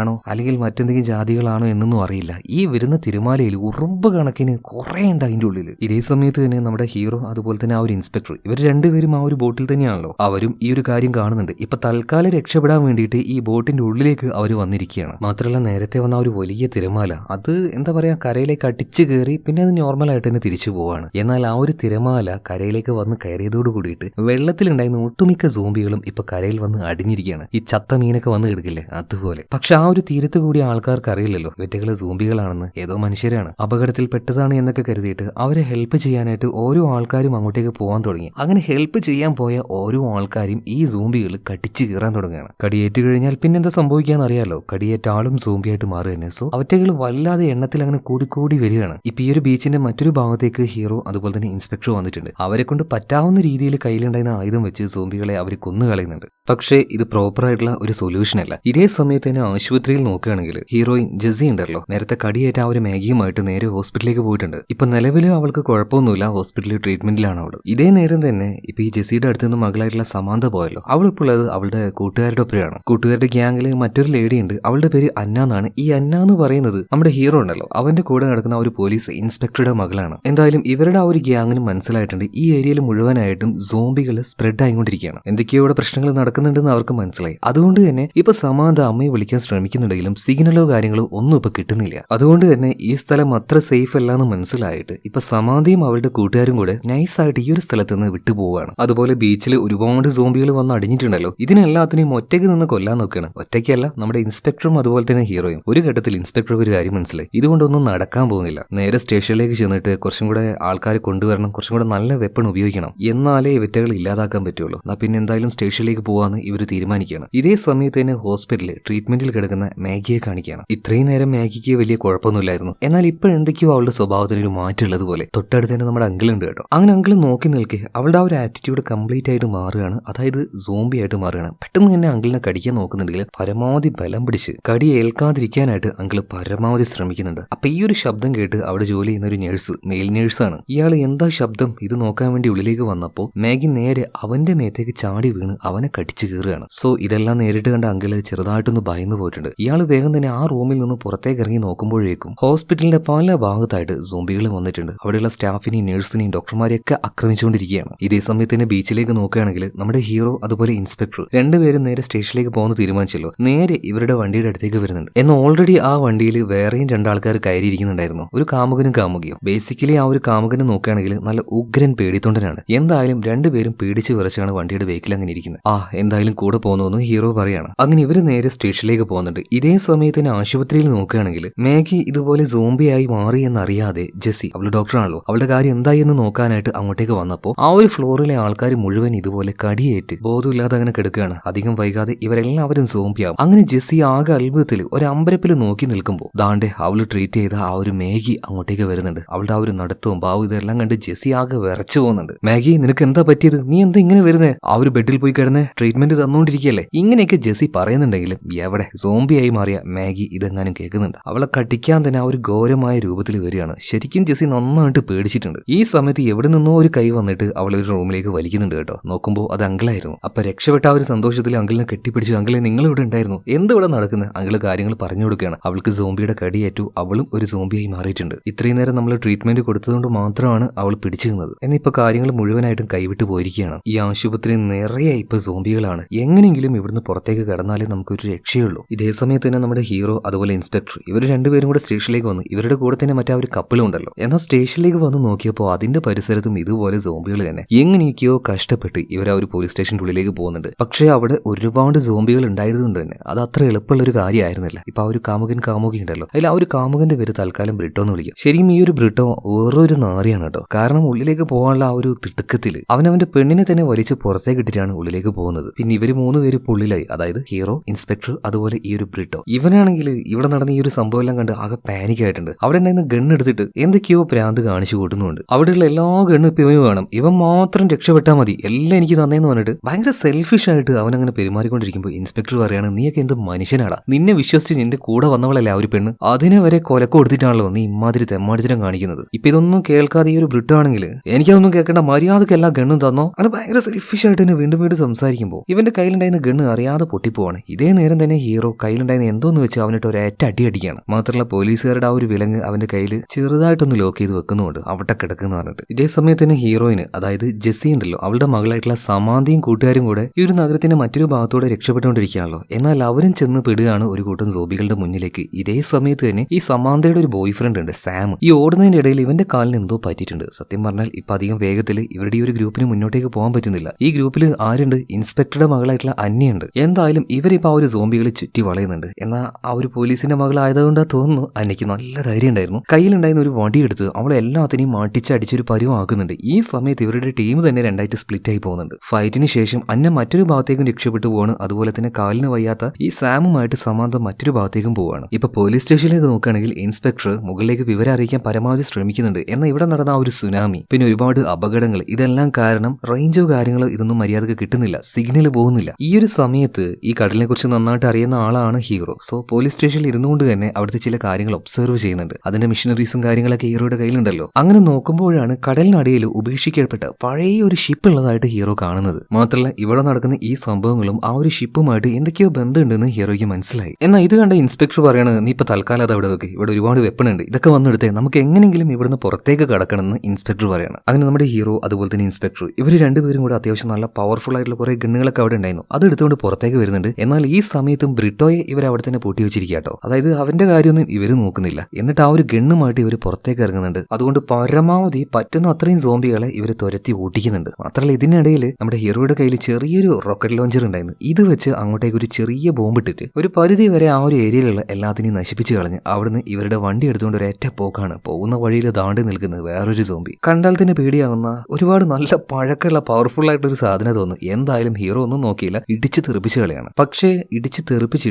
മനുഷ്യരാണോ അല്ലെങ്കിൽ മറ്റെന്തെങ്കിലും ജാതികളാണോ എന്നൊന്നും അറിയില്ല. ഈ വരുന്ന തിരുമാലയിൽ ഉറുമ്പ് കണക്കിന് കുറെ ഉണ്ട് അതിന്റെ ഉള്ളിൽ. ഇതേ സമയത്ത് തന്നെ നമ്മുടെ ഹീറോ അതുപോലെ തന്നെ ആ ഒരു ഇൻസ്പെക്ടർ ഇവർ രണ്ടുപേരും ആ ഒരു ബോട്ടിൽ തന്നെയാണല്ലോ. അവരും ഈ ഒരു കാര്യം കാണുന്നുണ്ട്. ഇപ്പൊ തൽക്കാലം രക്ഷപ്പെടാൻ വേണ്ടിയിട്ട് ഈ ബോട്ടിന്റെ ഉള്ളിലേക്ക് അവർ വന്നിരിക്കുകയാണ്. മാത്രമല്ല നേരത്തെ വന്ന ഒരു വലിയ തിരമാല അത് എന്താ പറയാ കരയിലേക്ക് അടിച്ചു കയറി പിന്നെ അത് നോർമലായിട്ട് തന്നെ തിരിച്ചു പോവാണ്. എന്നാൽ ആ ഒരു തിരമാല കരയിലേക്ക് വന്ന് കയറിയതോട് കൂടിയിട്ട് വെള്ളത്തിലുണ്ടായിരുന്ന ഒട്ടുമിക്ക സോംബികളും ഇപ്പൊ കരയിൽ വന്ന് അടിഞ്ഞിരിക്കുകയാണ്. ഈ ചത്ത മീനൊക്കെ വന്ന് കിടക്കില്ലേ? അതുപോലെ. പക്ഷെ ആ ഒരു തീരത്ത് കൂടിയ ആൾക്കാർക്ക് അറിയില്ലല്ലോ വെറ്റകൾ സൂമ്പികളാണെന്ന് ഏതോ മനുഷ്യരാണ്. അപകടത്തിൽ പെട്ടതാണ് എന്നൊക്കെ കരുതിയിട്ട് അവരെ ഹെൽപ്പ് ചെയ്യാനായിട്ട് ഓരോ ആൾക്കാരും അങ്ങോട്ടേക്ക് പോകാൻ തുടങ്ങി. അങ്ങനെ ഹെൽപ്പ് ചെയ്യാൻ പോയ ഓരോ ആൾക്കാരും ഈ സൂമ്പികൾ കടിച്ചു കീറാൻ തുടങ്ങുകയാണ്. കടിയേറ്റ് കഴിഞ്ഞാൽ പിന്നെന്താ സംഭവിക്കാന്ന് അറിയാലോ കടിയേറ്റ ആളും സൂമ്പിയായിട്ട് മാറുക തന്നെ. സോ അവറ്റകൾ വല്ലാതെ എണ്ണത്തിൽ അങ്ങനെ കൂടിക്കൂടി വരികയാണ്. ഇപ്പൊ ഈ ഒരു ബീച്ചിന്റെ മറ്റൊരു ഭാഗത്തേക്ക് ഹീറോ അതുപോലെ തന്നെ ഇൻസ്പെക്ടർ വന്നിട്ടുണ്ട്. അവരെ കൊണ്ട് പറ്റാവുന്ന രീതിയിൽ കയ്യിലുണ്ടായിരുന്ന ആയുധം വെച്ച് സൂമ്പികളെ അവർ കൊന്നു കളയുന്നുണ്ട് പക്ഷേ ഇത് പ്രോപ്പർ ആയിട്ടുള്ള ഒരു സൊല്യൂഷൻ അല്ല. ഇതേ സമയത്ത് തന്നെ ആശുപത്രിയിൽ നോക്കുകയാണെങ്കിൽ ഹീറോയിൻ ജസി ഉണ്ടല്ലോ. നേരത്തെ കടിയേറ്റ ആ ഒരു മാഗിയുമായിട്ട് നേരെ ഹോസ്പിറ്റലിലേക്ക് പോയിട്ടുണ്ട്. ഇപ്പൊ നിലവിൽ അവൾക്ക് കുഴപ്പമൊന്നുമില്ല. ഹോസ്പിറ്റലിൽ ട്രീറ്റ്മെന്റിലാണ് അവൾ ഇതേ നേരം തന്നെ ഇപ്പൊ ഈ ജെസിയുടെ അടുത്ത് നിന്ന് മകളായിട്ടുള്ള സമാന്ത പോയല്ലോ. അവൾ ഇപ്പോൾ ഉള്ളത് അവളുടെ കൂട്ടുകാരുടെ ഒപ്പമാണ്. കൂട്ടുകാരുടെ ഗ്യാങ്ങിൽ മറ്റൊരു ലേഡി ഉണ്ട്. അവളുടെ പേര് അന്ന എന്നാണ്. ഈ അന്ന എന്ന് പറയുന്നത് നമ്മുടെ ഹീറോ ഉണ്ടല്ലോ. അവന്റെ കൂടെ നടക്കുന്ന ഒരു പോലീസ് ഇൻസ്പെക്ടറുടെ മകളാണ്. എന്തായാലും ഇവരുടെ ആ ഒരു ഗ്യാങ്ങിന് മനസ്സിലായിട്ടുണ്ട്. ഈ ഏരിയയിൽ മുഴുവനായിട്ടും സോംബികൾ സ്പ്രെഡ് ആയിക്കൊണ്ടിരിക്കുകയാണ് എന്തൊക്കെയോ ഇവിടെ പ്രശ്നങ്ങൾ നടക്കുന്നുണ്ടെന്ന് അവർക്ക് മനസ്സിലായി. അതുകൊണ്ട് തന്നെ ഇപ്പൊ സമാന്ത അമ്മയെ വിളിക്കാൻ ശ്രമിക്കുന്നുണ്ടെങ്കിലും സിഗ്നലോ കാര്യങ്ങളോ ഒന്നും ഇപ്പൊ കിട്ടുന്നില്ല. അതുകൊണ്ട് തന്നെ ഈ സ്ഥലം അത്ര സേഫ് അല്ല എന്ന് മനസ്സിലായിട്ട് ഇപ്പൊ സമാധിയും അവരുടെ കൂട്ടുകാരും കൂടെ നൈസായിട്ട് ഈ ഒരു സ്ഥലത്ത് നിന്ന് വിട്ടുപോവാണ് അതുപോലെ ബീച്ചിൽ ഒരുപാട് സോംബികൾ വന്ന് അടിഞ്ഞിട്ടുണ്ടല്ലോ. ഇതിനെല്ലാത്തിനെയും ഒറ്റയ്ക്ക് നിന്ന് കൊല്ലാൻ നോക്കുകയാണ് ഒറ്റയ്ക്കല്ല നമ്മുടെ ഇൻസ്പെക്ടറും അതുപോലെ തന്നെ ഹീറോയും ഒരു ഘട്ടത്തിൽ ഇൻസ്പെക്ടർ ഒരു കാര്യം മനസ്സിലായി. ഇതുകൊണ്ടൊന്നും നടക്കാൻ പോകുന്നില്ല. നേരെ സ്റ്റേഷനിലേക്ക് ചെന്നിട്ട് കുറച്ചും കൂടെ ആൾക്കാർ കൊണ്ടുവരണം കുറച്ചും കൂടെ നല്ല വെപ്പൺ ഉപയോഗിക്കണം. എന്നാലേ വെറ്റകൾ ഇല്ലാതാക്കാൻ പറ്റുള്ളൂ. എന്നാ പിന്നെ എന്തായാലും സ്റ്റേഷനിലേക്ക് പോവാന്ന് ഇവർ തീരുമാനിക്കുകയാണ്. ഇതേ സമയത്ത് തന്നെ ഹോസ്പിറ്റലിൽ ട്രീറ്റ്മെന്റിൽ കിടക്കുന്ന മാഗിയെ കാണിക്കുകയാണ്. ഇത്രയും നേരം മാഗിക്ക് വലിയ കുഴപ്പമൊന്നുമില്ലായിരുന്നു. എന്നാൽ ഇപ്പോൾ എന്തൊക്കെയോ അവളുടെ സ്വഭാവത്തിന് ഒരു മാറ്റമുള്ളത് പോലെ. തൊട്ടടുത്ത് തന്നെ നമ്മുടെ അങ്കിൾ ഉണ്ട് കേട്ടോ. അങ്ങനെ അങ്കിൾ നോക്കി നിൽക്കെ അവളുടെ ആ ഒരു ആറ്റിറ്റ്യൂഡ് കംപ്ലീറ്റ് ആയിട്ട് മാറുകയാണ്. അതായത് സോംബി ആയിട്ട് മാറുകയാണ്. പെട്ടെന്ന് തന്നെ അങ്കിളിനെ കടിക്കാൻ നോക്കുന്നുണ്ടെങ്കിൽ പരമാവധി ബലം പിടിച്ച് കടി ഏൽക്കാതിരിക്കാനായിട്ട് അങ്കിൾ പരമാവധി ശ്രമിക്കുന്നുണ്ട്. അപ്പൊ ഈ ഒരു ശബ്ദം കേട്ട് അവിടെ ജോലി ചെയ്യുന്ന ഒരു നേഴ്സ് മെയിൽ നേഴ്സാണ് ഇയാൾ എന്താ ശബ്ദം? ഇത് നോക്കാൻ വേണ്ടി ഉള്ളിലേക്ക് വന്നപ്പോൾ മാഗി നേരെ അവന്റെ മേത്തേക്ക് ചാടി വീണ് അവനെ കടിച്ചു കീറുകയാണ്. സോ ഇതെല്ലാം നേരിട്ട് കണ്ട അങ്കിൾ ചെറുതായിട്ടൊന്ന് ഭയന്നു പോയിട്ടുണ്ട്. ഇയാൾ വേഗം തന്നെ ആ റൂമിൽ നിന്ന് പുറത്തേക്ക് ഇറങ്ങി നോക്കുമ്പോഴേക്കും ഹോസ്പിറ്റലിന്റെ പല ഭാഗത്തായിട്ട് സോംബികൾ വന്നിട്ടുണ്ട്. അവിടെയുള്ള സ്റ്റാഫിനെയും നഴ്സിനെയും ഡോക്ടർമാരെയൊക്കെ ആക്രമിച്ചുകൊണ്ടിരിക്കുകയാണ്. ഇതേ സമയത്ത് തന്നെ ബീച്ചിലേക്ക് നോക്കുകയാണെങ്കിൽ നമ്മുടെ ഹീറോ അതുപോലെ ഇൻസ്പെക്ടർ രണ്ടുപേരും നേരെ സ്റ്റേഷനിലേക്ക് പോകുന്ന തീരുമാനിച്ചല്ലോ. നേരെ ഇവരുടെ വണ്ടിയുടെ അടുത്തേക്ക് വരുന്നുണ്ട്. എന്നാൽ ഓൾറെഡി ആ വണ്ടിയിൽ വേറെയും രണ്ടാൾക്കാർ കയറിയിരിക്കുന്നുണ്ടായിരുന്നു. ഒരു കാമുകനും കാമുകിയും. ബേസിക്കലി ആ ഒരു കാമുകനെ നോക്കുകയാണെങ്കിൽ നല്ല ഉഗ്രൻ പേടിത്തൊണ്ടനാണ്. എന്തായാലും രണ്ടുപേരും പേടിച്ച് വിറച്ചാണ് വണ്ടിയുടെ വെഹിക്കിൽ അങ്ങനെ ഇരിക്കുന്നത്. ആ എന്തായാലും കൂടെ പോകുന്നു ഹീറോ പറയാണ്. അങ്ങനെ ഇവർ നേരെ സ്റ്റേഷനിലേക്ക് പോകുന്നുണ്ട്. ഇതേ സമയത്ത് തന്നെ ആശുപത്രിയിൽ നോക്കുകയാണെങ്കിൽ മാഗി ഇതുപോലെ സോംബിയായി മാറി എന്നറിയാതെ ജെസ്സി അവൾ ഡോക്ടറാണല്ലോ. അവളുടെ കാര്യം എന്തായി എന്ന് നോക്കാനായിട്ട് അങ്ങോട്ടേക്ക് വന്നപ്പോൾ ആ ഒരു ഫ്ലോറിലെ ആൾക്കാർ മുഴുവൻ ഇതുപോലെ കടിയേറ്റ് ബോധമില്ലാതെ അങ്ങനെ കിടക്കുകയാണ്. അധികം വൈകാതെ ഇവരെല്ലാവരും സോംബിയാവും അങ്ങനെ ജെസ്സി ആകെ അത്ഭുതത്തിൽ ഒരു അമ്പരപ്പിൽ നോക്കി നിൽക്കുമ്പോൾ ദാണ്ടെ അവൾ ട്രീറ്റ് ചെയ്ത ആ ഒരു മാഗി അങ്ങോട്ടേക്ക് വരുന്നുണ്ട്. അവളുടെ ആ ഒരു നടത്തവും ബാവും ഇതെല്ലാം കണ്ട് ജെസ്സി ആകെ വിറച്ചു പോകുന്നുണ്ട്. മാഗി നിനക്ക് എന്താ പറ്റിയത്? നീ എന്താ ഇങ്ങനെ വരുന്നേ? ആ ഒരു ബെഡിൽ പോയി കിടന്ന് ട്രീറ്റ്മെന്റ് തന്നുകൊണ്ടിരിക്കുകയല്ലേ ഇങ്ങനെയൊക്കെ ജെസ്സി പറയുന്നുണ്ടെങ്കിലും എവിടെ? സോംബിയായി മാറിയ മാഗി ഇതെങ്ങാനും കേൾക്കുന്നുണ്ട്. അവളെ കടിക്കാൻ തന്നെ ആ ഒരു ഘോരമായ രൂപത്തിൽ വരികയാണ്. ശരിക്കും ജെസ്സി നന്നായിട്ട് പേടിച്ചിട്ടുണ്ട്. ഈ സമയത്ത് എവിടെ നിന്നോ ഒരു കൈ വന്നിട്ട് അവളെ ഒരു റൂമിലേക്ക് വലിക്കുന്നുണ്ട് കേട്ടോ. നോക്കുമ്പോൾ അത് അങ്കിളായിരുന്നു. അപ്പൊ രക്ഷപ്പെട്ട ആ ഒരു സന്തോഷത്തിൽ അങ്കിളിനെ കെട്ടിപ്പിടിച്ചു. അങ്കിളെ നിങ്ങൾ ഇവിടെ ഉണ്ടായിരുന്നു. എന്തിവിടെ നടക്കുന്നത് അങ്കിൾ കാര്യങ്ങൾ പറഞ്ഞു കൊടുക്കുകയാണ്. അവൾക്ക് സോംബിയുടെ കടിയേറ്റു. അവളും ഒരു സോംബിയായി മാറിയിട്ടുണ്ട്. ഇത്രയും നേരം നമ്മൾ ട്രീറ്റ്മെന്റ് കൊടുത്തതുകൊണ്ട് മാത്രമാണ് അവൾ പിടിച്ചിരുന്നത്. എന്നിപ്പോ കാര്യങ്ങൾ മുഴുവനായിട്ടും കൈവിട്ട് പോയിരിക്കുകയാണ്. ഈ ആശുപത്രി നിറയെ ഇപ്പൊ സോംബികളാണ്. എങ്ങനെയെങ്കിലും ഇവിടുന്ന് പുറത്തേക്ക് കടന്നാലേ നമുക്ക് ഒരു രക്ഷയുള്ളൂ. ഇതേ സമയത്ത് തന്നെ നമ്മുടെ ഹീറോ അതുപോലെ ഇൻസ്പെക്ടർ ഇവർ രണ്ടുപേരും കൂടെ സ്റ്റേഷനിലേക്ക് വന്നു. ഇവരുടെ കൂടെ തന്നെ മറ്റേ ഒരു കപ്പിളും ഉണ്ടല്ലോ. എന്നാൽ സ്റ്റേഷനിലേക്ക് വന്ന് നോക്കിയപ്പോൾ അതിന്റെ പരിസരത്തും ഇതുപോലെ സോംബികൾ തന്നെ. എങ്ങനെയൊക്കെയോ കഷ്ടപ്പെട്ട് ഇവർ ആ ഒരു പോലീസ് സ്റ്റേഷന്റെ ഉള്ളിലേക്ക് പോകുന്നുണ്ട്. പക്ഷേ അവിടെ ഒരുപാട് സോംബികൾ ഉണ്ടായതുകൊണ്ട് തന്നെ അത് അത്ര എളുപ്പമുള്ള ഒരു കാര്യമായിരുന്നില്ല. ഇപ്പൊ ആ ഒരു കാമുകൻ കാമുകി ഉണ്ടല്ലോ. അതിൽ ആ ഒരു കാമുകന്റെ പേര് തൽക്കാലം ബ്രിട്ടോ എന്ന് വിളിക്കും. ശരിക്കും ഈ ഒരു ബ്രിട്ടോ വേറൊരു നാറിയാണ് കേട്ടോ. കാരണം ഉള്ളിലേക്ക് പോകാനുള്ള ആ ഒരു തിടുക്കത്തിൽ അവന്റെ പെണ്ണിനെ തന്നെ വലിച്ച് പുറത്തേക്ക് ഇട്ടിട്ടാണ് ഉള്ളിലേക്ക് പോകുന്നത്. പിന്നെ ഇവർ മൂന്ന് പേര് പുള്ളിലായി. അതായത് ഹീറോ ഇൻസ്പെക്ടർ അതുപോലെ ഈ ഒരു ബ്രിട്ടോ. ഇവനാണെങ്കിൽ ഇവിടെ നടന്ന ഈ ഒരു സംഭവം എല്ലാം കണ്ട് ആകെ പാനിക് ആയിട്ടുണ്ട്. അവിടെ ഉണ്ടായിരുന്ന ഗൺ എടുത്തിട്ട് എന്തൊക്കെയോ പ്രാന്ത് കാണിച്ചു കൂട്ടുന്നുണ്ട് അവിടെയുള്ള എല്ലാ ഗണ്ണും ഇപ്പൊ ഇവന് വേണം. ഇവൻ മാത്രം രക്ഷപ്പെട്ടാൽ മതി. എല്ലാം എനിക്ക് തന്നേന്ന് പറഞ്ഞിട്ട് ഭയങ്കര സെൽഫിഷ് ആയിട്ട് അവൻ അങ്ങനെ പെരുമാറിക്കൊണ്ടിരിക്കുമ്പോൾ ഇൻസ്പെക്ടർ പറയാണ് നീയൊക്കെ എന്ത് മനുഷ്യനാടാ? നിന്നെ വിശ്വസിച്ച് നിന്റെ കൂടെ വന്നവളല്ലേ ആ ഒരു പെണ്ണ്? അതിനെ വരെ കൊലക്ക് കൊടുത്തിട്ടാണല്ലോ നീ ഇമാതിരി തെമ്മാടിത്തരം കാണിക്കുന്നത്. ഇപ്പൊ ഇതൊന്നും കേൾക്കാതെ ഈ ഒരു ബ്രിട്ടോ ആണെങ്കിൽ എനിക്കതൊന്നും കേൾക്കേണ്ട മര്യാദയ്ക്ക് എല്ലാ ഗണ്ണും തന്നോ? അങ്ങനെ ഭയങ്കര സെൽഫിഷ് ആയിട്ട് തന്നെ വീണ്ടും വീണ്ടും സംസാരിക്കുമ്പോൾ ഇവന്റെ കയ്യിലുണ്ടായിരുന്ന ഗണ്ണ് അറിയാതെ പൊട്ടിപ്പോവാണ്. ഇതേ നേരം തന്നെ ഹീറോ കയ്യിലുണ്ടായിരുന്ന എന്തോന്ന് വെച്ച് അവനിട്ട് ഒരു ഏറ്റ അടി അടിക്കുകയാണ്. മാത്രമല്ല പോലീസുകാരുടെ ആ ഒരു വിലങ്ങ് അവന്റെ കയ്യിൽ ചെറുതായിട്ടൊന്ന് ലോക്ക് ചെയ്ത് വെക്കുന്നുണ്ട്. അവിടെ കിടക്കുന്നു പറഞ്ഞിട്ട്. ഇതേ സമയത്ത് തന്നെ ഹീറോയിന് അതായത് ജെസ്സി ഉണ്ടല്ലോ അവളുടെ മകളായിട്ടുള്ള സമാന്തിയും കൂട്ടുകാരും കൂടെ ഈ ഒരു നഗരത്തിന്റെ മറ്റൊരു ഭാഗത്തൂടെ രക്ഷപ്പെട്ടുകൊണ്ടിരിക്കുകയാണല്ലോ. എന്നാൽ അവരും ചെന്ന് പെടുകയാണ് ഒരു കൂട്ടം സോബികളുടെ മുന്നിലേക്ക്. ഇതേ സമയത്ത് തന്നെ ഈ സമാന്തയുടെ ഒരു ബോയ് ഫ്രണ്ട് ഉണ്ട് സാം. ഈ ഓടുന്നതിന്റെ ഇടയിൽ ഇവന്റെ കാലിന് എന്തോ പറ്റിയിട്ടുണ്ട്. സത്യം പറഞ്ഞാൽ ഇപ്പൊ അധികം വേഗത്തിൽ ഇവരുടെ ഈ ഒരു ഗ്രൂപ്പിന് മുന്നോട്ടേക്ക് പോകാൻ പറ്റുന്നില്ല. ഈ ഗ്രൂപ്പിൽ ആരുണ്ട്? ഇൻസ്പെക്ടറുടെ മകളായിട്ടുള്ള അന്യുണ്ട് എന്തായാലും ഇവരിപ്പോ ആ ഒരു സോംബികൾ ചുറ്റി വളയുന്നുണ്ട് എന്നാൽ ആ ഒരു പോലീസിന്റെ മകളായതുകൊണ്ട് തോന്നുന്നു അന്നയ്ക്ക് നല്ല ധൈര്യം ഉണ്ടായിരുന്നു കയ്യിലുണ്ടായിരുന്ന ഒരു വടി എടുത്ത് അവളെ എല്ലാത്തിനെയും മാട്ടിച്ചടിച്ചൊരു പരുവാക്കുന്നുണ്ട് ഈ സമയത്ത് ഇവരുടെ ടീം തന്നെ രണ്ടായിട്ട് സ്പ്ലിറ്റ് ആയി പോകുന്നുണ്ട്. ഫൈറ്റിന് ശേഷം അന്ന മറ്റൊരു ഭാഗത്തേക്കും രക്ഷപ്പെട്ടു പോവാണ്. അതുപോലെ തന്നെ കാലിന് വയ്യാത്ത ഈ സാമുമായിട്ട് സമാന്തം മറ്റൊരു ഭാഗത്തേക്കും പോവാണ്. ഇപ്പൊ പോലീസ് സ്റ്റേഷനിലേക്ക് നോക്കുകയാണെങ്കിൽ ഇൻസ്പെക്ടർ മുകളിലേക്ക് വിവരം അറിയിക്കാൻ പരമാവധി ശ്രമിക്കുന്നുണ്ട്. എന്നാൽ ഇവിടെ നടന്ന ആ ഒരു സുനാമി പിന്നെ ഒരുപാട് അപകടങ്ങൾ ഇതെല്ലാം കാരണം റേഞ്ചോ കാര്യങ്ങളോ ഇതൊന്നും മര്യാദയ്ക്ക് കിട്ടുന്നില്ല. സിഗ്നൽ പോകുന്നില്ല. ഈ ഒരു സമയത്ത് ഈ കടലിനെ കുറിച്ച് നന്നായിട്ട് അറിയുന്ന ആളാണ് ഹീറോ. സോ പോലീസ് സ്റ്റേഷനിൽ ഇരുന്നുകൊണ്ട് തന്നെ അവിടുത്തെ ചില കാര്യങ്ങൾ ഒബ്സർവ് ചെയ്യുന്നുണ്ട്. അതിന്റെ മിഷനറീസും കാര്യങ്ങളൊക്കെ ഹീറോയുടെ കയ്യിലുണ്ടല്ലോ. അങ്ങനെ നോക്കുമ്പോഴാണ് കടലിനടിയിൽ ഉപേക്ഷിക്കപ്പെട്ട പഴയ ഒരു ഷിപ്പ് ഉള്ളതായിട്ട് ഹീറോ കാണുന്നത്. മാത്രമല്ല ഇവിടെ നടക്കുന്ന ഈ സംഭവങ്ങളും ആ ഒരു ഷിപ്പുമായിട്ട് എന്തൊക്കെയോ ബന്ധമുണ്ടെന്ന് ഹീറോയ്ക്ക് മനസ്സിലായി. എന്നാൽ ഇത് കണ്ട ഇൻസ്പെക്ടർ പറയണത് നീ ഇപ്പൊ തൽക്കാലം അത് അവിടെ വെക്ക്. ഇവിടെ ഒരുപാട് വെപ്പൺ ഉണ്ട് ഇതൊക്കെ വന്നെടുത്തേ. നമുക്ക് എങ്ങനെയെങ്കിലും ഇവിടുന്ന് പുറത്തേക്ക് കടക്കണമെന്ന് ഇൻസ്പെക്ടർ പറയാണ്. അങ്ങനെ നമ്മുടെ ഹീറോ അതുപോലെ തന്നെ ഇൻസ്പെക്ടർ ഇവർ രണ്ടുപേരും കൂടെ അത്യാവശ്യം നല്ല പവർഫുൾ ആയിട്ടുള്ള കുറെ ഗണ്ണുകളൊക്കെ അവിടെ ഉണ്ടായിരുന്നു. അത് എടുത്തുകൊണ്ട് പുറത്തേക്ക് വരുന്നുണ്ട്. എന്നാൽ ഈ സമയത്തും ബ്രിട്ടോയെ ഇവർ അവിടെ തന്നെ പൂട്ടി കേട്ടോ. അതായത് അവന്റെ കാര്യമൊന്നും ഇവർ നോക്കുന്നില്ല. എന്നിട്ട് ആ ഒരു ഗണ്ണുമായിട്ട് ഇവർ പുറത്തേക്ക് ഇറങ്ങുന്നുണ്ട്. അതുകൊണ്ട് പരമാവധി പറ്റുന്ന അത്രയും സോംബികളെ ഇവർ തുരത്തി ഓട്ടിക്കുന്നുണ്ട് മാത്രമല്ല ഇതിനിടയിൽ നമ്മുടെ ഹീറോയുടെ കയ്യിൽ ചെറിയൊരു റോക്കറ്റ് ലോഞ്ചർ ഉണ്ടായിരുന്നു. ഇത് വെച്ച് അങ്ങോട്ടേക്ക് ഒരു ചെറിയ ബോംബ് ഇട്ടിട്ട് ഒരു പരിധി വരെ ആ ഒരു ഏരിയയിലുള്ള എല്ലാത്തിനെയും നശിപ്പിച്ച് കളഞ്ഞ് അവിടുന്ന് ഇവരുടെ വണ്ടി എടുത്തുകൊണ്ട് ഒരു ഏറ്റ പോക്കാണ് പോകുന്ന വഴിയിൽ ദാണ്ടി നിൽക്കുന്നത് വേറൊരു സോംബി കണ്ടാൽ തന്നെ പേടിയാവുന്ന ഒരുപാട് നല്ല പഴക്കമുള്ള പവർഫുൾ ആയിട്ടൊരു സാധനം തോന്നുന്നു. എന്തായാലും ഹീറോ ഒന്നും നോക്കിയില്ല. ഇടിച്ച് തെറിപ്പിച്ച് കളിയാണ്. പക്ഷേ ഇടിച്ച്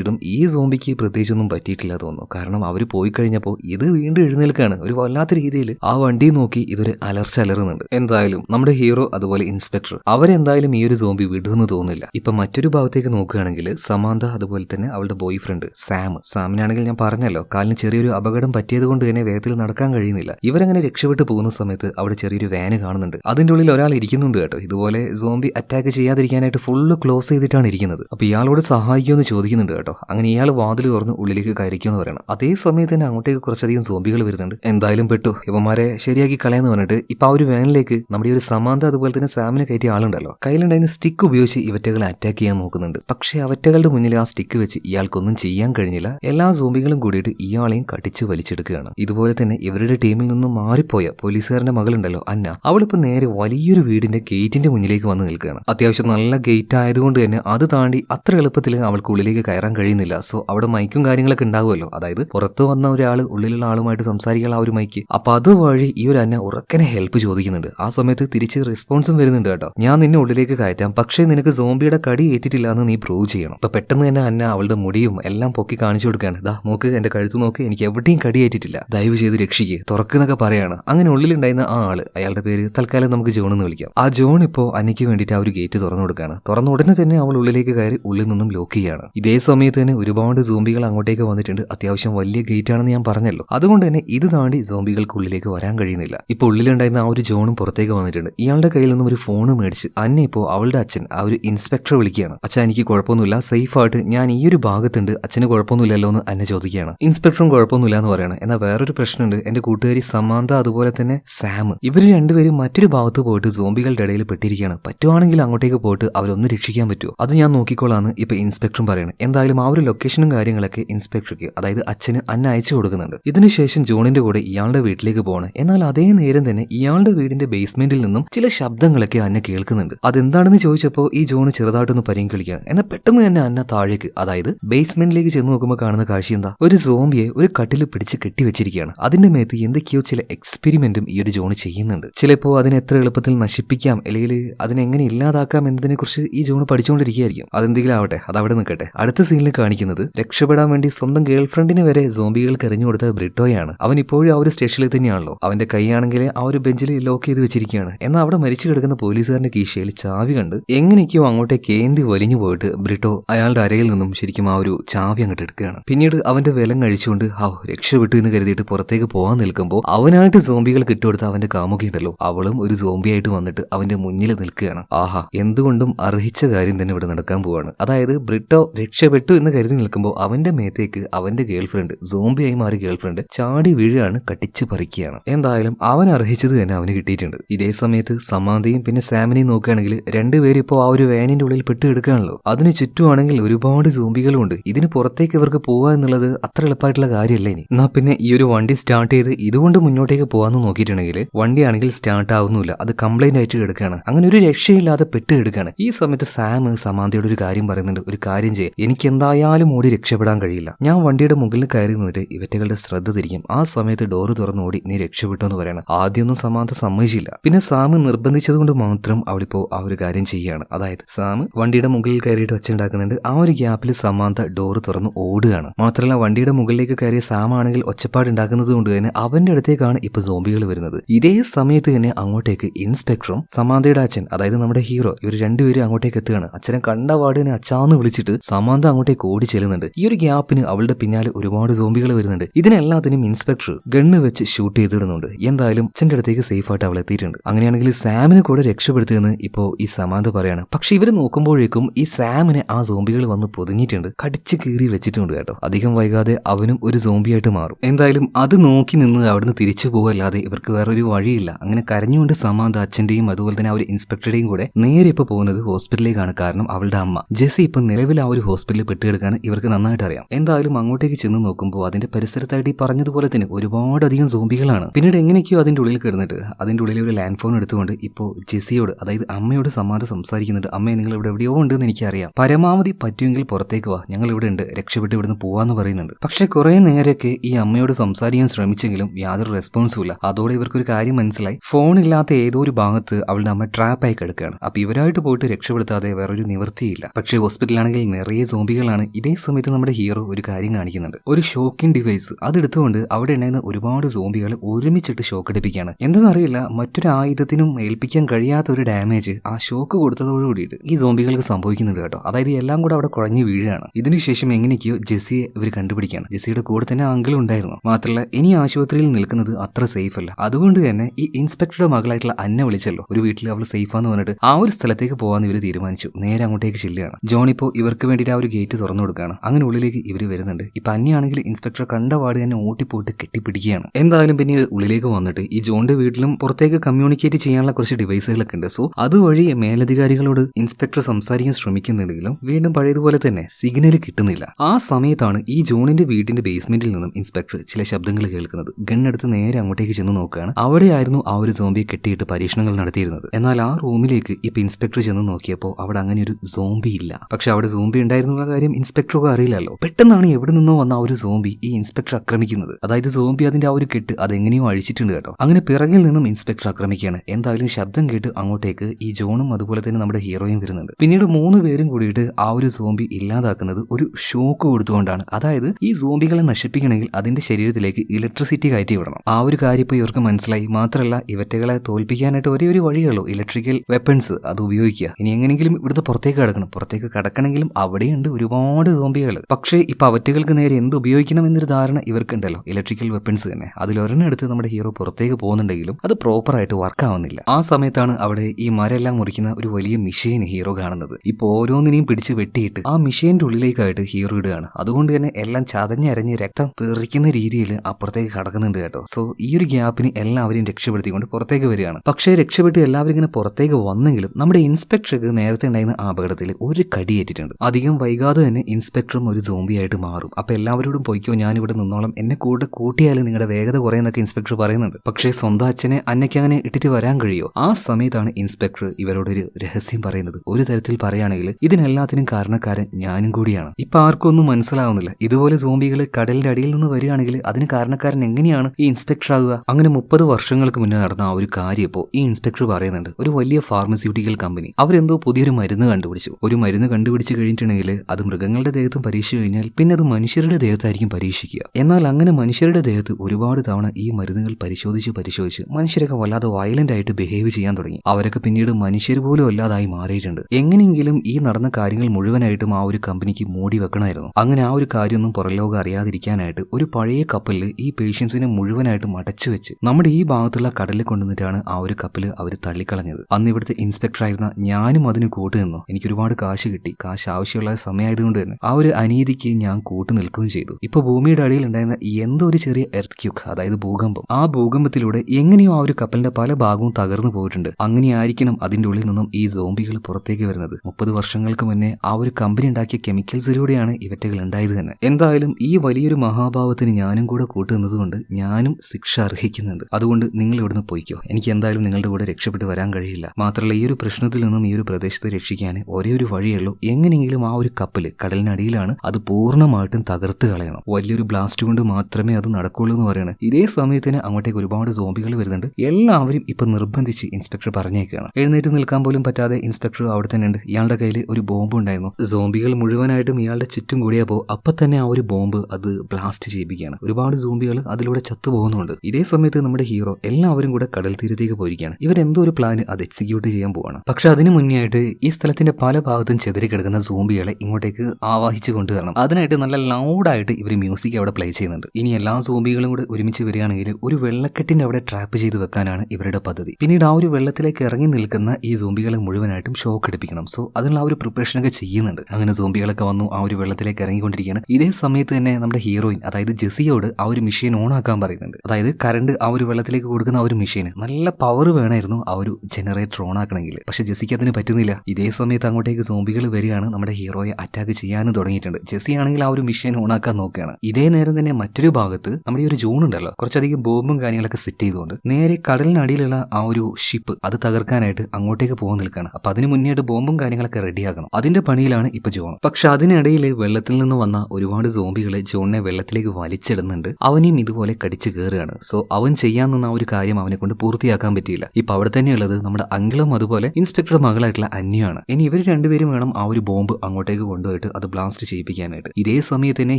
തെറിപ്പിച്ചിട്ടും ഈ സോംബിക്ക് പ്രത്യേകിച്ചൊന്നും പറ്റിയിട്ടില്ല തോന്നുന്നു. കാരണം അവർ പോയി കഴിഞ്ഞപ്പോൾ ഇത് വീണ്ടും എഴുന്നേൽക്കാണ്. ഒരു വല്ലാത്ത രീതിയിൽ ആ വണ്ടി നോക്കി ഇതൊരു അലർച്ച അലറുന്നുണ്ട്. എന്തായാലും നമ്മുടെ ഹീറോ അതുപോലെ ഇൻസ്പെക്ടർ അവരെന്തായാലും ഈ ഒരു സോംബി വിടുമെന്ന് തോന്നുന്നില്ല. ഇപ്പൊ മറ്റൊരു ഭാഗത്തേക്ക് നോക്കുകയാണെങ്കിൽ സമാന്ത അതുപോലെ തന്നെ അവളുടെ ബോയ് ഫ്രണ്ട് സാം. സാമിനാണെങ്കിൽ ഞാൻ പറഞ്ഞല്ലോ കാലിന് ചെറിയൊരു അപകടം പറ്റിയത് കൊണ്ട് തന്നെ വേഗത്തിൽ നടക്കാൻ കഴിയുന്നില്ല. ഇവരങ്ങനെ രക്ഷപ്പെട്ടു പോകുന്ന സമയത്ത് അവിടെ ചെറിയൊരു വാന് കാണുന്നുണ്ട്. അതിന്റെ ഉള്ളിൽ ഒരാൾ ഇരിക്കുന്നുണ്ട് കേട്ടോ. ഇതുപോലെ സോംബി അറ്റാക്ക് ചെയ്യാതിരിക്കാനായിട്ട് ഫുള്ള് ക്ലോസ് ചെയ്തിട്ടാണ് ഇരിക്കുന്നത്. അപ്പൊ ഇയാളോട് സഹായിക്കുമെന്ന് ചോദിക്കുന്നുണ്ട് കേട്ടോ. അങ്ങനെ ഇയാൾ വാതിൽ തുറന്ന് ഉള്ളിലേക്ക് കയറിക്കുമെന്ന് പറയണം. അതേ സമയത്ത് തന്നെ അങ്ങോട്ടേക്ക് കുറച്ചധികം സോംബികൾ വരുന്നുണ്ട്. എന്തായാലും പെട്ടു. ഇവന്മാരെ ശരിയാക്കി കളയാന്ന് പറഞ്ഞിട്ട് ഇപ്പൊ ആ ഒരു വാനിലേക്ക് നമ്മുടെ ഒരു സമാന്ത അതുപോലെ തന്നെ സാമിനെ കയറ്റിയ ആളുണ്ടല്ലോ. കയ്യിലുണ്ടായിരുന്ന സ്റ്റിക്ക് ഉപയോഗിച്ച് ഇവറ്റകളെ അറ്റാക്ക് ചെയ്യാൻ നോക്കുന്നുണ്ട്. പക്ഷേ അവറ്റകളുടെ മുന്നിൽ ആ സ്റ്റിക്ക് വെച്ച് ഇയാൾക്കൊന്നും ചെയ്യാൻ കഴിഞ്ഞില്ല. എല്ലാ സോംബികളും കൂടിയിട്ട് ഇയാളെയും കടിച്ചു വലിച്ചെടുക്കുകയാണ്. ഇതുപോലെ തന്നെ ഇവരുടെ ടീമിൽ നിന്ന് മാറിപ്പോയ പോലീസുകാരന്റെ മകളുണ്ടല്ലോ അന്ന. അവളിപ്പോ നേരെ വലിയൊരു വീടിന്റെ ഗേറ്റിന്റെ മുന്നിലേക്ക് വന്ന് നിൽക്കുകയാണ്. അത്യാവശ്യം നല്ല ഗേറ്റ് ആയതുകൊണ്ട് തന്നെ അത് താണ്ടി അത്ര എളുപ്പത്തിൽ അവൾക്ക് ഉള്ളിലേക്ക് കയറാൻ കഴിയുന്നില്ല. സോ അവിടെ മൈക്കും കാര്യങ്ങളൊക്കെ ഉണ്ടാവുമല്ലോ. അതായത് പുറത്തു വന്ന ഒരാൾ ഉള്ളിലുള്ള ആളുമായിട്ട് സംസാരിക്കാൻ ആ ഒരു മൈക്ക്. അപ്പൊ അതുവഴി ഈ ഒരു അന്ന ഉറക്കനെ ഹെൽപ്പ് ചോദിക്കുന്നുണ്ട്. ആ സമയത്ത് തിരിച്ച് റെസ്പോൺസും വരുന്നുണ്ട് കേട്ടോ. ഞാൻ നിന്നെ ഉള്ളിലേക്ക് കയറ്റാം. പക്ഷേ നിനക്ക് സോംബിയുടെ കടി ഏറ്റിട്ടില്ല എന്ന് നീ പ്രൂവ് ചെയ്യണം. അപ്പൊ പെട്ടെന്ന് തന്നെ അന്ന അവളുടെ മുടിയും എല്ലാം പൊക്കി കാണിച്ചു കൊടുക്കുകയാണ്. ദാ നോക്ക് എന്റെ കഴുത്ത് നോക്ക്. എനിക്ക് എവിടെയും കടി ഏറ്റിട്ടില്ല. ദയവ് ചെയ്ത് രക്ഷിക്കുക തുറക്കുന്നൊക്കെ പറയാണ്. അങ്ങനെ ഉള്ളിലുണ്ടായിരുന്ന ആ ആൾ അയാളുടെ പേര് തൽക്കാലം നമുക്ക് ജോൺ എന്ന് വിളിക്കാം. ആ ജോൺ ഇപ്പോ അന്നയ്ക്ക് വേണ്ടിയിട്ട് ആ ഒരു ഗേറ്റ് തുറന്നു കൊടുക്കുകയാണ്. തുറന്ന ഉടനെ തന്നെ അവൾ ഉള്ളിലേക്ക് കയറി ഉള്ളിൽ നിന്നും ലോക്ക് ചെയ്യാണ് ഇതേ സമയത്ത് തന്നെ ഒരുപാട് സോംബികൾ അങ്ങോട്ടേക്ക് വന്നിട്ടുണ്ട്. അത്യാവശ്യം വലിയ ഗേറ്റ് ആണെന്ന് ഞാൻ പറഞ്ഞല്ലോ. അതുകൊണ്ട് തന്നെ ഇത് താണ്ടി സോംബികൾക്ക് ഉള്ളിലേക്ക് വരാൻ കഴിയുന്നില്ല. ഇപ്പൊ ഉള്ളിലുണ്ടായിരുന്ന ആ ഒരു ജോണും പുറത്തേക്ക് വന്നിട്ടുണ്ട്. ഇയാളുടെ കയ്യിൽ നിന്നും ഒരു ഫോൺ മേടിച്ച് അന്നെ ഇപ്പോൾ അവളുടെ അച്ഛൻ ആ ഒരു ഇൻസ്പെക്ടർ വിളിക്കുകയാണ്. അച്ഛൻ എനിക്ക് കുഴപ്പമൊന്നുമില്ല. സേഫ് ആയിട്ട് ഞാൻ ഈ ഒരു ഭാഗത്തുണ്ട്. അച്ഛന് കുഴപ്പമൊന്നുമില്ലല്ലോ എന്ന് അന്നെ ചോദിക്കുകയാണ്. ഇൻസ്പെക്ടറും കുഴപ്പമൊന്നുമില്ല എന്ന് പറയണം. എന്നാൽ വേറൊരു പ്രശ്നമുണ്ട്. എന്റെ കൂട്ടുകാരി സമാന്ത അതുപോലെ തന്നെ സാം. ഇവർ രണ്ടുപേരും മറ്റൊരു ഭാഗത്ത് പോയിട്ട് സോംബികളുടെ ഇടയിൽ പെട്ടിരിക്കുകയാണ്. പറ്റുവാണെങ്കിൽ അങ്ങോട്ടേക്ക് പോയിട്ട് അവരൊന്ന് രക്ഷിക്കാൻ പറ്റുമോ അത് ഞാൻ നോക്കിക്കോളാന്ന് ഇപ്പൊ ഇൻസ്പെക്ടറും പറയണം. എന്തായാലും ആ ഒരു ലൊക്കേഷനും കാര്യങ്ങളൊക്കെ ഇൻസ്പെക്ടർക്ക് അതായത് അച്ഛന് അന്ന അയച്ചു കൊടുക്കുന്നുണ്ട്. ഇതിനുശേഷം ജോണിന്റെ കൂടെ ഇയാളുടെ വീട്ടിലേക്ക് പോകണം എന്നാൽ അതേ നേരം തന്നെ ഇയാളുടെ വീടിന്റെ ബേസ്മെന്റിൽ നിന്നും ചില ശബ്ദങ്ങളൊക്കെ അന്ന കേൾക്കുന്നുണ്ട്. അതെന്താണെന്ന് ചോദിച്ചപ്പോൾ ഈ ജോണ് ചെറുതായിട്ടൊന്ന് പരിഗണിക്കുകയാണ് എന്നാൽ പെട്ടെന്ന് തന്നെ അന്ന താഴേക്ക് അതായത് ബേസ്മെന്റിലേക്ക് ചെന്ന് നോക്കുമ്പോൾ കാണുന്ന കാഴ്ച എന്താ? ഒരു സോംബിയെ ഒരു കട്ടിൽ പിടിച്ച് കെട്ടിവെച്ചിരിക്കുകയാണ്. അതിന്റെ മേത്ത് എന്തൊക്കെയോ ചില എക്സ്പെരിമെന്റും ഈ ഒരു ജോണ് ചെയ്യുന്നുണ്ട്. ചിലപ്പോൾ അതിനെ എത്ര എളുപ്പത്തിൽ നശിപ്പിക്കാം അല്ലെങ്കിൽ അതിനെങ്ങനെ ഇല്ലാതാക്കാം എന്നതിനെ കുറിച്ച് ഈ ജോണ് പഠിച്ചുകൊണ്ടിരിക്കുകയായിരിക്കും. അതെന്തെങ്കിലും ആവട്ടെ അത് അവിടെ നിൽക്കട്ടെ. അടുത്ത സീനിൽ കാണിക്കുന്നത്. രക്ഷപ്പെടാൻ വേണ്ടി സ്വന്തം ഗേൾഫ്രണ്ടിന് വരെ സോംബികൾക്ക് എറിഞ്ഞു കൊടുത്ത ബ്രിട്ടോയാണ്. അവൻ ഇപ്പോഴും ആ ഒരു സ്റ്റേഷനിൽ തന്നെയാണല്ലോ. അവന്റെ കൈയാണെങ്കിൽ ആ ഒരു ബെഞ്ചിൽ ലോക്ക് ചെയ്ത് വെച്ചിരിക്കുകയാണ്. എന്നാൽ അവിടെ മരിച്ചു കിടക്കുന്ന പോലീസുകാരന്റെ കീശയിൽ ചാവി കണ്ട് എങ്ങനെയൊക്കെയോ അങ്ങോട്ടേക്ക് ഏന്തി വലിഞ്ഞു പോയിട്ട് ബ്രിട്ടോ അയാളുടെ അരയിൽ നിന്നും ശരിക്കും ആ ഒരു ചാവി അങ്ങോട്ട് എടുക്കുകയാണ്. പിന്നീട് അവന്റെ വിലം കഴിച്ചുകൊണ്ട് ആ രക്ഷപ്പെട്ടു എന്ന് കരുതിയിട്ട് പുറത്തേക്ക് പോകാൻ നിൽക്കുമ്പോൾ അവനായിട്ട് സോംബികൾ കിട്ടുകൊടുത്ത അവന്റെ കാമുകിയുണ്ടല്ലോ അവളും ഒരു സോംബിയായിട്ട് വന്നിട്ട് അവന്റെ മുന്നിൽ നിൽക്കുകയാണ്. ആഹാ എന്തുകൊണ്ടും അർഹിച്ച കാര്യം തന്നെ ഇവിടെ നടക്കാൻ പോവാണ്. അതായത് ബ്രിട്ടോ രക്ഷപ്പെട്ടു എന്ന് കരുതി നിൽക്കുമ്പോൾ അവന്റെ മേത്തേക്ക് അവന്റെ ഗേൾഫ്രണ്ട് സോംബിയായി മാറി ഗേൾഫ്രണ്ട് ചാടി വീഴാണ് കട്ടിച്ച് പറിക്കുകയാണ്. എന്തായാലും അവൻ അർഹിച്ചത് തന്നെ അവന് കിട്ടിയിട്ടുണ്ട്. ഇതേ സമയത്ത് സമാന്തയും പിന്നെ സാമിനെയും നോക്കുകയാണെങ്കിൽ രണ്ടുപേരും ഇപ്പോൾ ആ ഒരു വാനിന്റെ ഉള്ളിൽ പെട്ട് എടുക്കുകയാണല്ലോ അതിന് ചുറ്റുമാണെങ്കിൽ ഒരുപാട് സോംബികളും ഉണ്ട് ഇതിന് പുറത്തേക്ക് ഇവർക്ക് പോവുക എന്നുള്ളത് അത്ര എളുപ്പമായിട്ടുള്ള കാര്യമല്ല ഇനി. എന്നാ പിന്നെ ഈ ഒരു വണ്ടി സ്റ്റാർട്ട് ചെയ്ത് ഇതുകൊണ്ട് മുന്നോട്ടേക്ക് പോകാന്ന് നോക്കിയിട്ടുണ്ടെങ്കിൽ വണ്ടിയാണെങ്കിൽ സ്റ്റാർട്ട് ആവുന്നില്ല അത് കംപ്ലൈന്റ് ആയിട്ട് കിടക്കുകയാണ്. അങ്ങനെ ഒരു രക്ഷയില്ലാതെ പെട്ട് എടുക്കുകയാണ് ഈ സമയത്ത് സാം സമാന്തയോട് ഒരു കാര്യം പറയുന്നുണ്ട്. ഒരു കാര്യം ചെയ്യുക എനിക്ക് എന്തായാലും ഓടി രക്ഷപ്പെടാൻ കഴിയില്ല. ഞാൻ വണ്ടിയുടെ മുകളിൽ കയറി നിന്നിട്ട് ഇവറ്റകളുടെ ശ്രദ്ധ തിരിക്കും ആ സമയത്ത് ഡോറ് തുറന്ന് ഓടി നീ രക്ഷപ്പെട്ടു എന്ന് പറയണം. ആദ്യമൊന്നും സമാന്ത സമ്മതിച്ചില്ല. പിന്നെ സാമ് നിർബന്ധിച്ചതുകൊണ്ട് മാത്രം അവളിപ്പോ ആ ഒരു കാര്യം ചെയ്യുകയാണ് അതായത് സാമ് വണ്ടിയുടെ മുകളിൽ കയറിയിട്ട് ഒച്ച ഉണ്ടാക്കുന്നുണ്ട് ആ ഒരു ഗ്യാപ്പിൽ സമാന്ത ഡോറ് തുറന്ന് ഓടുകയാണ്. മാത്രമല്ല വണ്ടിയുടെ മുകളിലേക്ക് കയറിയ സാം ആണെങ്കിൽ ഒച്ചപ്പാട് ഉണ്ടാക്കുന്നത് കൊണ്ട് തന്നെ അവന്റെ അടുത്തേക്കാണ് ഇപ്പൊ സോംബികൾ വരുന്നത്. ഇതേ സമയത്ത് തന്നെ അങ്ങോട്ടേക്ക് ഇൻസ്പെക്ടറും സമാന്തയുടെ അച്ഛൻ അതായത് നമ്മുടെ ഹീറോ ഇവർ രണ്ടുപേരും അങ്ങോട്ടേക്ക് എത്തുകയാണ്. അച്ഛനെ കണ്ട വാർഡിനെ അച്ചാന്ന് വിളിച്ചിട്ട് സമാന്ത അങ്ങോട്ടേക്ക് ഓടി ചെല്ലുന്നുണ്ട്. ഈ ഒരു ഗ്യാപ്പിന് അവളുടെ പിന്നാലെ ഒരുപാട് സോംബികൾ വരുന്നുണ്ട്. ഇതിനെല്ലാത്തിനും ഇൻസ്പെക്ടർ ഗണ്ണ് വെച്ച് ഷൂട്ട് ചെയ്തിടുന്നുണ്ട്. എന്തായാലും അച്ഛന്റെ അടുത്തേക്ക് സേഫ് ആയിട്ട് അവൾ എത്തിയിട്ടുണ്ട്. അങ്ങനെയാണെങ്കിൽ സാമിനെ കൂടെ രക്ഷപ്പെടുത്തിയെന്ന് ഇപ്പോൾ ഈ സമാന്ത പറയാണ്. പക്ഷെ ഇവർ നോക്കുമ്പോഴേക്കും ഈ സാമിനെ ആ സോംബികൾ വന്ന് പൊതിഞ്ഞിട്ടുണ്ട്. കടിച്ചു കീറി വെച്ചിട്ടുണ്ട് കേട്ടോ. അധികം വൈകാതെ അവനും ഒരു സോംബിയായിട്ട് മാറും. എന്തായാലും അത് നോക്കി നിന്ന് അവിടുന്ന് തിരിച്ചു പോകല്ലാതെ ഇവർക്ക് വേറൊരു വഴിയില്ല. അങ്ങനെ കരഞ്ഞുകൊണ്ട് സമാന്ത അച്ഛന്റെയും അതുപോലെ തന്നെ ആ ഒരു ഇൻസ്പെക്ടറുടെയും കൂടെ നേരെ ഇപ്പോൾ പോകുന്നത് ഹോസ്പിറ്റലിലേക്കാണ് കാരണം അവളുടെ അമ്മ. ജെസി ഇപ്പം നിലവിൽ ആ ഒരു ഹോസ്പിറ്റലിൽ പെട്ടുകിടക്കാൻ ഇവർക്ക് നന്നായിട്ട് അറിയാം. എന്തായാലും അങ്ങോട്ടേക്ക് ചെന്ന് നോക്കുമ്പോൾ അതിന്റെ പരിസരത്തായിട്ട് ഈ പറഞ്ഞതുപോലെ തന്നെ ഒരുപാടധികം സോംബികളാണ്. പിന്നീട് എങ്ങനെയൊക്കെയോ അതിന്റെ ഉള്ളിൽ കിടന്നിട്ട് അതിന്റെ ഉള്ളിൽ ഒരു ലാൻഡ് ഫോൺ എടുത്തുകൊണ്ട് ഇപ്പോൾ ജെസിയോട് അതായത് അമ്മയോട് സമാധ സംസാരിക്കുന്നുണ്ട്. അമ്മയെ നിങ്ങൾ ഇവിടെ എവിടെയോ ഉണ്ടെന്ന് എനിക്കറിയാം. പരമാവധി പറ്റുമെങ്കിൽ പുറത്തേക്ക് വാ. ഞങ്ങൾ ഇവിടെ ഉണ്ട്. രക്ഷപ്പെട്ട് ഇവിടുന്ന് പോവാന്ന് പറയുന്നുണ്ട്. പക്ഷെ കുറെ നേരമൊക്കെ ഈ അമ്മയോട് സംസാരിക്കാൻ ശ്രമിച്ചെങ്കിലും യാതൊരു റെസ്പോൺസും ഇല്ല. അതോടെ ഇവർക്കൊരു കാര്യം മനസ്സിലായി. ഫോൺ ഇല്ലാത്ത ഏതോ ഒരു ഭാഗത്ത് അവളുടെ അമ്മ ട്രാപ്പായി കിടക്കുകയാണ്. അപ്പൊ ഇവരായിട്ട് പോയിട്ട് രക്ഷപ്പെടുത്താതെ വേറൊരു നിവൃത്തിയില്ല. പക്ഷേ ഹോസ്പിറ്റലാണെങ്കിൽ നിറയെ സോംബികളാണ് ഇതേ സമയത്ത് നമ്മുടെ ഹീറോ ഒരു കാര്യം കാണിക്കുന്നുണ്ട്. ഒരു ഷോക്കിംഗ് ഡിവൈസ്. അതെടുത്തുകൊണ്ട് അവിടെ ഉണ്ടായിരുന്ന ഒരുപാട് സോംബികൾ ഒരുമിച്ചിട്ട് ഷോക്ക് അടിപ്പിക്കുകയാണ്. എന്തെന്നറിയില്ല മറ്റൊരു ആയുധത്തിനും ഏൽപ്പിക്കാൻ കഴിയാത്ത ഒരു ഡാമേജ് ആ ഷോക്ക് കൊടുത്തതോടുകൂടിയിട്ട് ഈ സോംബികൾക്ക് സംഭവിക്കുന്നുണ്ട് കേട്ടോ. അതായത് എല്ലാം കൂടെ അവിടെ കുഴഞ്ഞു വീഴുകയാണ്. ഇതിനുശേഷം എങ്ങനെയൊക്കെയോ ജെസ്സിയെ ഇവർ കണ്ടുപിടിക്കുകയാണ്. ജെസ്സിയുടെ കൂടെ തന്നെ അങ്കിൾ ഉണ്ടായിരുന്നു. മാത്രമല്ല ഇനി ആശുപത്രിയിൽ നിൽക്കുന്നത് അത്ര സേഫ് അല്ല. അതുകൊണ്ട് തന്നെ ഈ ഇൻസ്പെക്ടറുടെ മകളായിട്ടുള്ള അന്നെ വിളിച്ചല്ലോ. ഒരു വീട്ടിൽ അവൾ സേഫാന്ന് പറഞ്ഞിട്ട് ആ ഒരു സ്ഥലത്തേക്ക് പോകാൻ ഇവർ തീരുമാനിച്ചു. നേരെ അങ്ങോട്ടേക്ക് ചെല്ലുകയാണ്. ജോൺ ഇപ്പോൾ ഇവർക്ക് വേണ്ടിയിട്ട് ആ ഒരു ഗേറ്റ് തുറന്നു കൊടുക്കുകയാണ്. അങ്ങനെ ഉള്ളിലേക്ക് ഇവർ വരുന്നുണ്ട്. ഇപ്പൊ അന്യാണെങ്കിൽ ഇൻസ്പെക്ടർ കണ്ട വാർഡ് തന്നെ ഓട്ടിപ്പോയിട്ട് കെട്ടിപ്പിടിക്കുകയാണ്. എന്തായാലും പിന്നെ ഉള്ളിലേക്ക് വന്നിട്ട് ഈ ജോണിന്റെ വീട്ടിലും പുറത്തേക്ക് കമ്മ്യൂണിക്കേറ്റ് ചെയ്യാനുള്ള കുറച്ച് ഡിവൈസുകളൊക്കെ ഉണ്ട്. സോ അതുവഴി മേലധികാരികളോട് ഇൻസ്പെക്ടർ സംസാരിക്കാൻ ശ്രമിക്കുന്നുണ്ടെങ്കിലും വീണ്ടും പഴയതുപോലെ തന്നെ സിഗ്നൽ കിട്ടുന്നില്ല. ആ സമയത്താണ് ഈ ജോണിന്റെ വീടിന്റെ ബേസ്മെന്റിൽ നിന്നും ഇൻസ്പെക്ടർ ചില ശബ്ദങ്ങൾ കേൾക്കുന്നത്. ഗണ്ണെടുത്ത് നേരെ അങ്ങോട്ടേക്ക് ചെന്ന് നോക്കുകയാണ്. അവിടെയായിരുന്നു ആ ഒരു സോംബിയെ കെട്ടിയിട്ട് പരീക്ഷണങ്ങൾ നടത്തിയിരുന്നത്. എന്നാൽ ആ റൂമിലേക്ക് ഇപ്പൊ ഇൻസ്പെക്ടർ ചെന്ന് നോക്കിയപ്പോൾ അവിടെ അങ്ങനെ ഒരു സോംബി ഇല്ല. പക്ഷെ അവിടെ സോംബി ഉണ്ടായിരുന്നുള്ള കാര്യം ഇൻസ്പെക്ടർക്ക് അറിയില്ലല്ലോ. പെട്ടെന്നാണ് എവിടെ നിന്നോ വന്ന ആ ഒരു സോംബി ഈ ഇൻസ്പെക്ടർ ആക്രമിക്കുന്നത്. അതായത് സോംബി അതിന്റെ ആ ഒരു കെട്ട് അതെങ്ങനെയോ അഴിച്ചിട്ടുണ്ട് കേട്ടോ. അങ്ങനെ പിറകിൽ നിന്നും ഇൻസ്പെക്ടർ ആക്രമിക്കുകയാണ്. എന്തായാലും ശബ്ദം കേട്ട് അങ്ങോട്ടേക്ക് ഈ ജോണും അതുപോലെ തന്നെ നമ്മുടെ ഹീറോയും വരുന്നുണ്ട്. പിന്നീട് മൂന്ന് പേരും കൂടിയിട്ട് ആ ഒരു സോംബി ഇല്ലാതാക്കുന്നത് ഒരു ഷോക്ക് കൊടുത്തുകൊണ്ടാണ്. അതായത് ഈ സോംബികളെ നശിപ്പിക്കണമെങ്കിൽ അതിന്റെ ശരീരത്തിലേക്ക് ഇലക്ട്രിസിറ്റി കയറ്റി വിടണം. ആ ഒരു കാര്യം ഇപ്പോൾ ഇവർക്ക് മനസ്സിലായി. മാത്രമല്ല ഇവറ്റകളെ തോൽപ്പിക്കാനായിട്ട് ഒരേ ഒരു വഴിയുള്ളൂ ഇലക്ട്രിക്കൽ വെപ്പൺസ് അത് ഉപയോഗിക്കുക. ഇനി എങ്ങനെയെങ്കിലും ഇവിടുത്തെ പുറത്തേക്ക് കടക്കണം. പുറത്തേക്ക് കടക്കണമെങ്കിലും അവിടെയുണ്ട് ഒരുപാട് സോംബികൾ പക്ഷേ ഇപ്പൊ അവറ്റകൾക്ക് നേരെ എന്ത് ഉപയോഗിക്കണം എന്നൊരു ധാരണ ഇവർക്കുണ്ടല്ലോ. ഇലക്ട്രിക്കൽ വെപ്പൺസ് തന്നെ. അതിലൊരെണ്ണം എടുത്ത് നമ്മുടെ ഹീറോ പുറത്തേക്ക് പോകുന്നുണ്ടെങ്കിലും അത് പ്രോപ്പറായിട്ട് വർക്ക് ആവുന്നില്ല. ആ സമയത്താണ് അവിടെ ഈ മരെല്ലാം മുറിക്കുന്ന ഒരു വലിയ മിഷീൻ ഹീറോ കാണുന്നത്. ഇപ്പൊ ഓരോന്നിനെയും പിടിച്ച് വെട്ടിയിട്ട് ആ മിഷീന്റെ ഉള്ളിലേക്കായിട്ട് ഹീറോ ഇടുകയാണ്. അതുകൊണ്ട് തന്നെ എല്ലാം ചതഞ്ഞരഞ്ഞ് രക്തം തെറിക്കുന്ന രീതിയിൽ അപ്പുറത്തേക്ക് കടക്കുന്നുണ്ട് കേട്ടോ. സോ ഈ ഒരു ഗ്യാപ്പിന് എല്ലാവരെയും രക്ഷപ്പെടുത്തിക്കൊണ്ട് പുറത്തേക്ക് വരികയാണ്. പക്ഷേ രക്ഷപ്പെട്ട് എല്ലാവരും ഇങ്ങനെ പുറത്തേക്ക് വന്നെങ്കിലും നമ്മുടെ ഇൻസ്പെക്ടർക്ക് നേരത്തെ ഉണ്ടായിരുന്ന അപകടത്തിൽ ഒരു കടിയേറ്റിട്ടുണ്ട്. അധികം വൈകാതെ തന്നെ ഇൻസ്പെക്ടറും ഒരു സോംബിയായിട്ട് മാറും. അപ്പോൾ എല്ലാവരോടും പോയിക്കോ ഞാൻ ഇവിടെ നിന്നോളം. എന്നെ കൂടെ കൂട്ടിയാലും നിങ്ങളുടെ വേഗത കുറയെന്നൊക്കെ ഇൻസ്പെക്ടർ പറയുന്നുണ്ട്. പക്ഷേ സ്വന്തം അച്ഛനെ അന്നയ്ക്ക് അങ്ങനെ ഇട്ടിട്ട് വരാൻ കഴിയുമോ ആ സമയത്താണ് ഇൻസ്പെക്ടർ ഇവരോടൊരു രഹസ്യം പറയുന്നത്. ഒരു തരത്തിൽ പറയുകയാണെങ്കിൽ ഇതിനെല്ലാത്തിനും കാരണക്കാരൻ ഞാനും കൂടിയാണ്. ഇപ്പൊ ആർക്കും ഒന്നും മനസ്സിലാവുന്നില്ല. ഇതുപോലെ സോംബികൾ കടലിന്റെ അടിയിൽ നിന്ന് വരികയാണെങ്കിൽ അതിന് കാരണക്കാരൻ എങ്ങനെയാണ് ഈ ഇൻസ്പെക്ടർ ആകുക അങ്ങനെ മുപ്പത് വർഷങ്ങൾക്ക് മുന്നേ നടന്ന ആ ഒരു കാര്യം ഇപ്പോൾ ഈ ഇൻസ്പെക്ടർ പറയുന്നുണ്ട്. ഒരു വലിയ ഫാർമസ്യൂട്ടിക്കൽ കമ്പനി. അവരെന്തോ പുതിയൊരു മരുന്ന് കണ്ടുപിടിച്ചു. ഒരു മരുന്ന് കണ്ടുപിടിച്ച് കഴിഞ്ഞിട്ടുണ്ടെങ്കിൽ അത് മൃഗങ്ങൾ മൃഗങ്ങളുടെ ദേഹത്തും പരീക്ഷിച്ചു കഴിഞ്ഞാൽ പിന്നെ അത് മനുഷ്യരുടെ ദേഹത്തായിരിക്കും പരീക്ഷിക്കുക. എന്നാൽ അങ്ങനെ മനുഷ്യരുടെ ദേഹത്ത് ഒരുപാട് തവണ ഈ മരുന്നുകൾ പരിശോധിച്ച് പരിശോധിച്ച് മനുഷ്യരൊക്കെ വല്ലാതെ വയലന്റ് ആയിട്ട് ബിഹേവ് ചെയ്യാൻ തുടങ്ങി. അവരൊക്കെ പിന്നീട് മനുഷ്യർ പോലും അല്ലാതായി മാറിയിട്ടുണ്ട്. എങ്ങനെയെങ്കിലും ഈ നടന്ന കാര്യങ്ങൾ മുഴുവനായിട്ടും ആ ഒരു കമ്പനിക്ക് മൂടി വെക്കണമായിരുന്നു. അങ്ങനെ ആ ഒരു കാര്യമൊന്നും പുറലോകം അറിയാതിരിക്കാനായിട്ട് ഒരു പഴയ കപ്പലിൽ ഈ പേഷ്യൻസിനെ മുഴുവനായിട്ടും അടച്ചു വെച്ച് നമ്മുടെ ഈ ഭാഗത്തുള്ള കടലിൽ കൊണ്ടുവന്നിട്ടാണ് ആ ഒരു കപ്പൽ അവർ തള്ളിക്കളഞ്ഞത്. അന്ന് ഇവിടുത്തെ ഇൻസ്പെക്ടർ ആയിരുന്ന ഞാനും അതിന് കൂട്ടുനിന്നു. എനിക്ക് ഒരുപാട് കാശ് കിട്ടി. കാശ് ആവശ്യമുള്ള സമയമായതുകൊണ്ട് തന്നെ. ആ ഒരു അനീതിക്ക് ഞാൻ കൂട്ടു നിൽക്കുകയും ചെയ്തു. ഇപ്പൊ ഭൂമിയുടെ അടിയിൽ ഉണ്ടായിരുന്ന എന്തോ ഒരു ചെറിയ എർത്ത് ക്യൂക്ക് അതായത് ഭൂകമ്പം ആ ഭൂകമ്പത്തിലൂടെ എങ്ങനെയോ ആ ഒരു കപ്പലിന്റെ പല ഭാഗവും തകർന്നു പോയിട്ടുണ്ട്. അങ്ങനെയായിരിക്കണം അതിന്റെ ഉള്ളിൽ നിന്നും ഈ സോംബികൾ പുറത്തേക്ക് വരുന്നത്. മുപ്പത് വർഷങ്ങൾക്ക് മുന്നേ ആ ഒരു കമ്പനി ഉണ്ടാക്കിയ കെമിക്കൽസിലൂടെയാണ് ഇവറ്റകൾ ഉണ്ടായത് തന്നെ. എന്തായാലും ഈ വലിയൊരു മഹാഭാവത്തിന് ഞാനും കൂടെ കൂട്ടുനിന്നതുകൊണ്ട് ഞാനും ശിക്ഷ അർഹിക്കുന്നുണ്ട്. അതുകൊണ്ട് നിങ്ങൾ ഇവിടുന്ന് പോയിക്കോ. എനിക്ക് എന്തായാലും നിങ്ങളുടെ കൂടെ രക്ഷപ്പെട്ട് വരാൻ കഴിയില്ല. മാത്രമല്ല ഈ ഒരു പ്രശ്നത്തിൽ നിന്നും ഈ ഒരു പ്രദേശത്തെ രക്ഷിക്കാൻ ഒരേ ഒരു വഴിയുള്ളൂ എങ്ങനെയെങ്കിലും ആ ഒരു കപ്പൽ കടലിനടിയിലാണ് അത് പൂർണമായിട്ടും തകർത്ത് കളയണം. വലിയൊരു ബ്ലാസ്റ്റ് കൊണ്ട് മാത്രമേ അത് നടക്കുള്ളൂ എന്ന് പറയുന്നത് ഇതേ സമയത്തിന് അങ്ങോട്ടേക്ക് ഒരുപാട് സോംബികൾ വരുന്നുണ്ട്. എല്ലാവരും ഇപ്പൊ നിർബന്ധിച്ച് ഇൻസ്പെക്ടർ പറഞ്ഞേക്കാണ്. എഴുന്നേറ്റ് നിൽക്കാൻ പോലും പറ്റാതെ ഇൻസ്പെക്ടർ അവിടെ തന്നെ ഉണ്ട്. ഇയാളുടെ കയ്യിൽ ഒരു ബോംബ് ഉണ്ടായിരുന്നു. സോംബികൾ മുഴുവനായിട്ടും ഇയാളുടെ ചുറ്റും കൂടിയപ്പോൾ അപ്പൊ തന്നെ ആ ഒരു ബോംബ് അത് ബ്ലാസ്റ്റ് ചെയ്യിപ്പിക്കുകയാണ്. ഒരുപാട് സോംബികൾ അതിലൂടെ ചത്തുപോകുന്നുണ്ട് ഇതേ സമയത്ത് നമ്മുടെ ഹീറോ എല്ലാവരും കൂടെ കടൽ തീരത്തേക്ക് പോയിരിക്കുകയാണ്. ഇവരെന്തോ ഒരു പ്ലാൻ അത് എക്സിക്യൂട്ട് ചെയ്യാൻ പോവാണ്. പക്ഷെ അതിനു മുന്നേ ആയിട്ട് ഈ സ്ഥലത്തിന്റെ പല ഭാഗത്തും ചെതറി കിടക്കുന്ന സോംബികളെ ഇങ്ങോട്ടേക്ക് ആവാഹിച്ചു കൊണ്ടുവരണം അതിനായിട്ട് നല്ല ലൗഡായിട്ട് ഇവർ മ്യൂസിക് അവിടെ പ്ലേ ചെയ്യുന്നുണ്ട്. ഇനി എല്ലാ സോംബികളും കൂടെ ഒരുമിച്ച് വരികയാണെങ്കിൽ ഒരു വെള്ളക്കെട്ടിന്റെ അവിടെ ട്രാപ്പ് ചെയ്ത് വെക്കാനാണ് ഇവരുടെ പദ്ധതി. പിന്നീട് ആ ഒരു വെള്ളത്തിലേക്ക് ഇറങ്ങി നിൽക്കുന്ന ഈ സോംബികളെ മുഴുവനായിട്ടും ഷോക്ക് എടുപ്പിക്കണം സോ അതിനുള്ള ആ ഒരു പ്രിപ്പറേഷനൊക്കെ ചെയ്യുന്നുണ്ട്. അങ്ങനെ സോംബികളൊക്കെ വന്നു ആ ഒരു വെള്ളത്തിലേക്ക് ഇറങ്ങിക്കൊണ്ടിരിക്കുകയാണ്. ഇതേ സമയത്ത് തന്നെ നമ്മുടെ ഹീറോയിൻ അതായത് ജെസിയോട് ആ ഒരു മെഷീൻ ഓൺ ആക്കാൻ പറയുന്നുണ്ട്. അതായത് കറണ്ട് ആ ഒരു വെള്ളത്തിലേക്ക് കൊടുക്കുന്ന ആ ഒരു മെഷീൻ നല്ല പവർ വേണമായിരുന്നു ആ ഒരു ജനറേറ്റർ ഓൺ ആക്കണമെങ്കിൽ. പക്ഷെ ജെസിക്ക് അതിന് പറ്റുന്നില്ല. ഇതേ സമയത്ത് അങ്ങോട്ടേക്ക് സോംബികൾ വരികയാണ്. നമ്മുടെ ഹീറോയെ അറ്റാക്ക് ചെയ്യാനും തുടങ്ങിയിട്ടുണ്ട്. ജെസ്സി ആണെങ്കിൽ ആ ഒരു മിഷൻ ഓണാക്കാൻ നോക്കുകയാണ്. ഇതേ നേരം തന്നെ മറ്റൊരു ഭാഗത്ത് നമ്മുടെ ഈ ഒരു ജോൺ ഉണ്ടല്ലോ. കുറച്ചധികം ബോംബും കാര്യങ്ങളൊക്കെ സെറ്റ് ചെയ്തുകൊണ്ട് നേരെ കടലിനടിയിലുള്ള ആ ഒരു ഷിപ്പ് അത് തകർക്കാനായിട്ട് അങ്ങോട്ടേക്ക് പോകാൻ നിൽക്കുകയാണ്. അപ്പൊ അതിന് മുന്നേയായിട്ട് ബോംബും കാര്യങ്ങളൊക്കെ റെഡിയാക്കണം അതിന്റെ പണിയിലാണ് ഇപ്പൊ ജോൺ. പക്ഷെ അതിനിടയിൽ വെള്ളത്തിൽ നിന്ന് വന്ന ഒരുപാട് സോംബികളെ ജോണിനെ വെള്ളത്തിലേക്ക് വലിച്ചിടുന്നുണ്ട്. അവനെയും ഇതുപോലെ കടിച്ചു കയറുകയാണ് സോ അവൻ ചെയ്യാൻ നിന്ന ആ ഒരു കാര്യം അവനെ കൊണ്ട് പൂർത്തിയാക്കാൻ പറ്റിയില്ല. ഇപ്പൊ അവിടെ തന്നെയുള്ളത് നമ്മുടെ അങ്കിളും അതുപോലെ ഇൻസ്പെക്ടർ മകളായിട്ടുള്ള അന്യാണ് ഇനി ഇവർ രണ്ടുപേരും വേണം ആ ഒരു ബോംബ് അങ്ങോട്ടേക്ക് കൊണ്ടുപോയിട്ട് അത് ബ്ലാസ്റ്റ് ചെയ്യിപ്പിക്കാനായിട്ട്. ഇതേ സമയത്ത് തന്നെ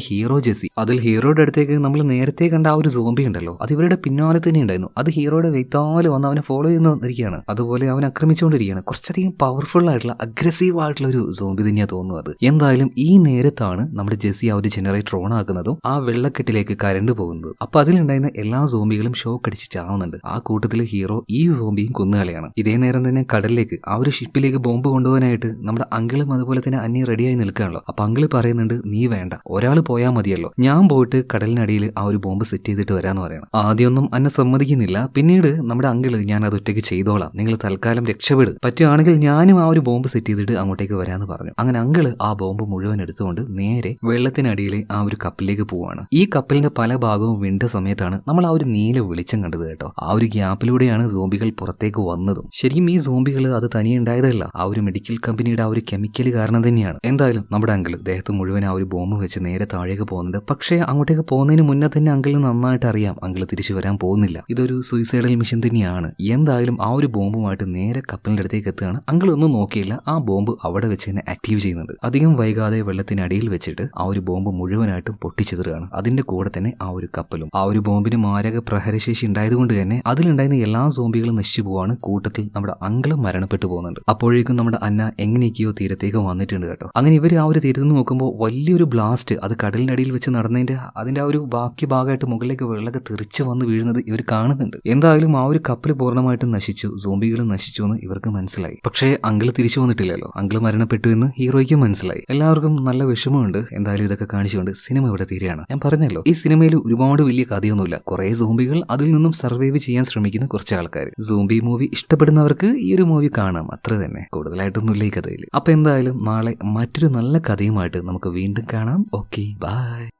ഹീറോ ജെസി അതിൽ ഹീറോയുടെ അടുത്തേക്ക് നമ്മൾ നേരത്തെ കണ്ട ആ ഒരു സോംബി ഉണ്ടല്ലോ. അത് ഇവരുടെ പിന്നാലെ തന്നെ ഉണ്ടായിരുന്നു. അത് ഹീറോയുടെ വെയ്ത്താൽ വന്ന് അവനെ ഫോളോ ചെയ്യുന്ന വന്നിരിക്കുകയാണ് അതുപോലെ അവൻ ആക്രമിച്ചുകൊണ്ടിരിക്കുകയാണ്. കുറച്ചധികം പവർഫുൾ ആയിട്ടുള്ള അഗ്രസീവ് ആയിട്ടുള്ള ഒരു സോംബി തന്നെയാണ് തോന്നുന്നത് എന്തായാലും ഈ നേരത്താണ് നമ്മുടെ ജെസി ആ ഒരു ജനറേറ്റർ ഓൺ ആക്കുന്നതും ആ വെള്ളക്കെട്ടിലേക്ക് കരണ്ട് പോകുന്നത്. അപ്പൊ അതിലുണ്ടായിരുന്ന എല്ലാ സോംബികളും ഷോക്ക് അടിച്ച് ചാവുന്നുണ്ട്. ആ കൂട്ടത്തിൽ ഹീറോ ഈ സോംബിയും കൊന്നുകളയാണ്. ഇതേ നേരം തന്നെ കടലിലേക്ക് ആ ഒരു ഷിപ്പിലേക്ക് ബോംബ് കൊണ്ടുപോകാനായിട്ട് നമ്മുടെ അങ്കിളും അതുപോലെ തന്നെ അന്യ റെഡിയായി നിൽക്കുകയാണല്ലോ. അപ്പൊ അങ്കിൾ പറയുന്നുണ്ട് നീ വേണ്ട ഒരാൾ പോയാൽ മതിയല്ലോ. ഞാൻ പോയിട്ട് കടലിനടിയിൽ ആ ഒരു ബോംബ് സെറ്റ് ചെയ്തിട്ട് വരാന്ന് പറയണം. ആദ്യമൊന്നും അന്നെ സമ്മതിക്കുന്നില്ല. പിന്നീട് നമ്മുടെ അങ്കിൾ ഞാൻ അത് ഒറ്റയ്ക്ക് ചെയ്തോളാം. നിങ്ങൾ തൽക്കാലം രക്ഷപ്പെടും. പറ്റുകയാണെങ്കിൽ ഞാനും ആ ഒരു ബോംബ് സെറ്റ് ചെയ്തിട്ട് അങ്ങോട്ടേക്ക് വരാന്ന് പറഞ്ഞു. അങ്ങനെ അങ്കിൾ ആ ബോംബ് മുഴുവൻ എടുത്തുകൊണ്ട് നേരെ വെള്ളത്തിനടിയിലെ ആ ഒരു കപ്പലിലേക്ക് പോവാണ്. ഈ കപ്പലിന്റെ പല ഭാഗവും വിണ്ട സമയത്താണ് നമ്മൾ ആ ഒരു നീല വെളിച്ചം കണ്ടത് കേട്ടോ. ആ ഒരു ഗ്യാപ്പിലൂടെയാണ് സോംബികൾ പുറത്തേക്ക് വന്നതും. ശരിക്കും ഈ സോംബികൾ അത് തനിയെ ഉണ്ടായതല്ല. ആ ഒരു മെഡിക്കൽ കമ്പനിയുടെ ആ ഒരു കെമിക്കൽ കാരണം തന്നെയാണ്. എന്തായാലും നമ്മുടെ അങ്കിൾ ദേഹത്ത് മുഴുവൻ ആ ഒരു ബോംബ് വെച്ച് നേരെ താഴേക്ക് പോകുന്നുണ്ട്. പക്ഷേ അങ്ങോട്ടേക്ക് പോകുന്നതിന് മുന്നേ തന്നെ അങ്കിളിന് നന്നായിട്ട് അറിയാം. അങ്കിൾ തിരിച്ചു വരാൻ പോകുന്നില്ല. ഇതൊരു സൂയിസൈഡൽ മിഷൻ തന്നെയാണ്. എന്തായാലും ആ ഒരു ബോംബുമായിട്ട് നേരെ കപ്പലിന്റെ അടുത്തേക്ക് എത്തുകയാണ്. അങ്കിൾ ഒന്നും നോക്കിയില്ല. ആ ബോംബ് അവിടെ വെച്ച് തന്നെ ആക്റ്റീവ് ചെയ്യുന്നുണ്ട്. അധികം വൈകാതെ വെള്ളത്തിനടിയിൽ വെച്ചിട്ട് ആ ഒരു ബോംബ് മുഴുവനായിട്ടും പൊട്ടിച്ചെതുറുകയാണ് അതിന്റെ കൂടെ തന്നെ ആ ഒരു കപ്പലും. ആ ഒരു ബോംബിന് മാരക പ്രഹരശേഷി ഉണ്ടായതുകൊണ്ട് തന്നെ അതിലുണ്ടായിരുന്ന എല്ലാ സോംബികളും നശിച്ചു പോവാണ്. കൂട്ടത്തിൽ നമ്മുടെ അങ്കിളും മരണപ്പെട്ടു പോകുന്നുണ്ട്. അപ്പോഴേക്കും നമ്മുടെ അന്ന എങ്ങനെയൊക്കെയോ തീരത്തേക്ക് വന്നിട്ടുണ്ട് കേട്ടോ. അങ്ങനെ ഇവർ ആ ഒരു തീരത്ത് നിന്ന് നോക്കുമ്പോൾ വലിയൊരു ബ്ലാസ്റ്റ് അത് കടലിനടിയിൽ വെച്ച് നടന്നതിന്റെ അതിന്റെ ആ ഒരു ബാക്കി ഭാഗമായിട്ട് മുകളിലേക്ക് വെള്ളമൊക്കെ തെറിച്ച് വന്ന് വീഴുന്നത് ഇവർ കാണുന്നുണ്ട്. എന്തായാലും ആ ഒരു കപ്പൽ പൂർണമായിട്ടും നശിച്ചു. സോംബികളും നശിച്ചു എന്ന് ഇവർക്ക് മനസ്സിലായി. പക്ഷേ അങ്കിൾ തിരിച്ചു വന്നിട്ടില്ലല്ലോ. അങ്കിൾ മരണപ്പെട്ടു എന്ന് ഹീറോയ്ക്കും മനസ്സിലായി. എല്ലാവർക്കും നല്ല വിഷമമുണ്ട്. എന്തായാലും ഇതൊക്കെ കാണിച്ചുകൊണ്ട് സിനിമ ഇവിടെ തീരെയാണ് ഞാൻ പറഞ്ഞല്ലോ ഈ സിനിമയിൽ ഒരുപാട് വലിയ കഥയൊന്നുമില്ല. കുറേ സോംബികൾ അതിൽ നിന്നും സർവൈവ് ചെയ്യാൻ ശ്രമിക്കുന്ന കുറച്ച് ആൾക്കാർ. സോംബി മൂവി ഇഷ്ടപ്പെടുന്നവർക്ക് ഈ ഒരു മൂവി കാണാം. അത്ര തന്നെ കൂടുതലായിട്ടൊന്നുമില്ല ഈ കഥയിൽ. അപ്പൊ എന്തായാലും നാളെ മറ്റൊരു നല്ല കഥയുമായിട്ട് നമുക്ക് വീണ്ടും കാണാം. Okay bye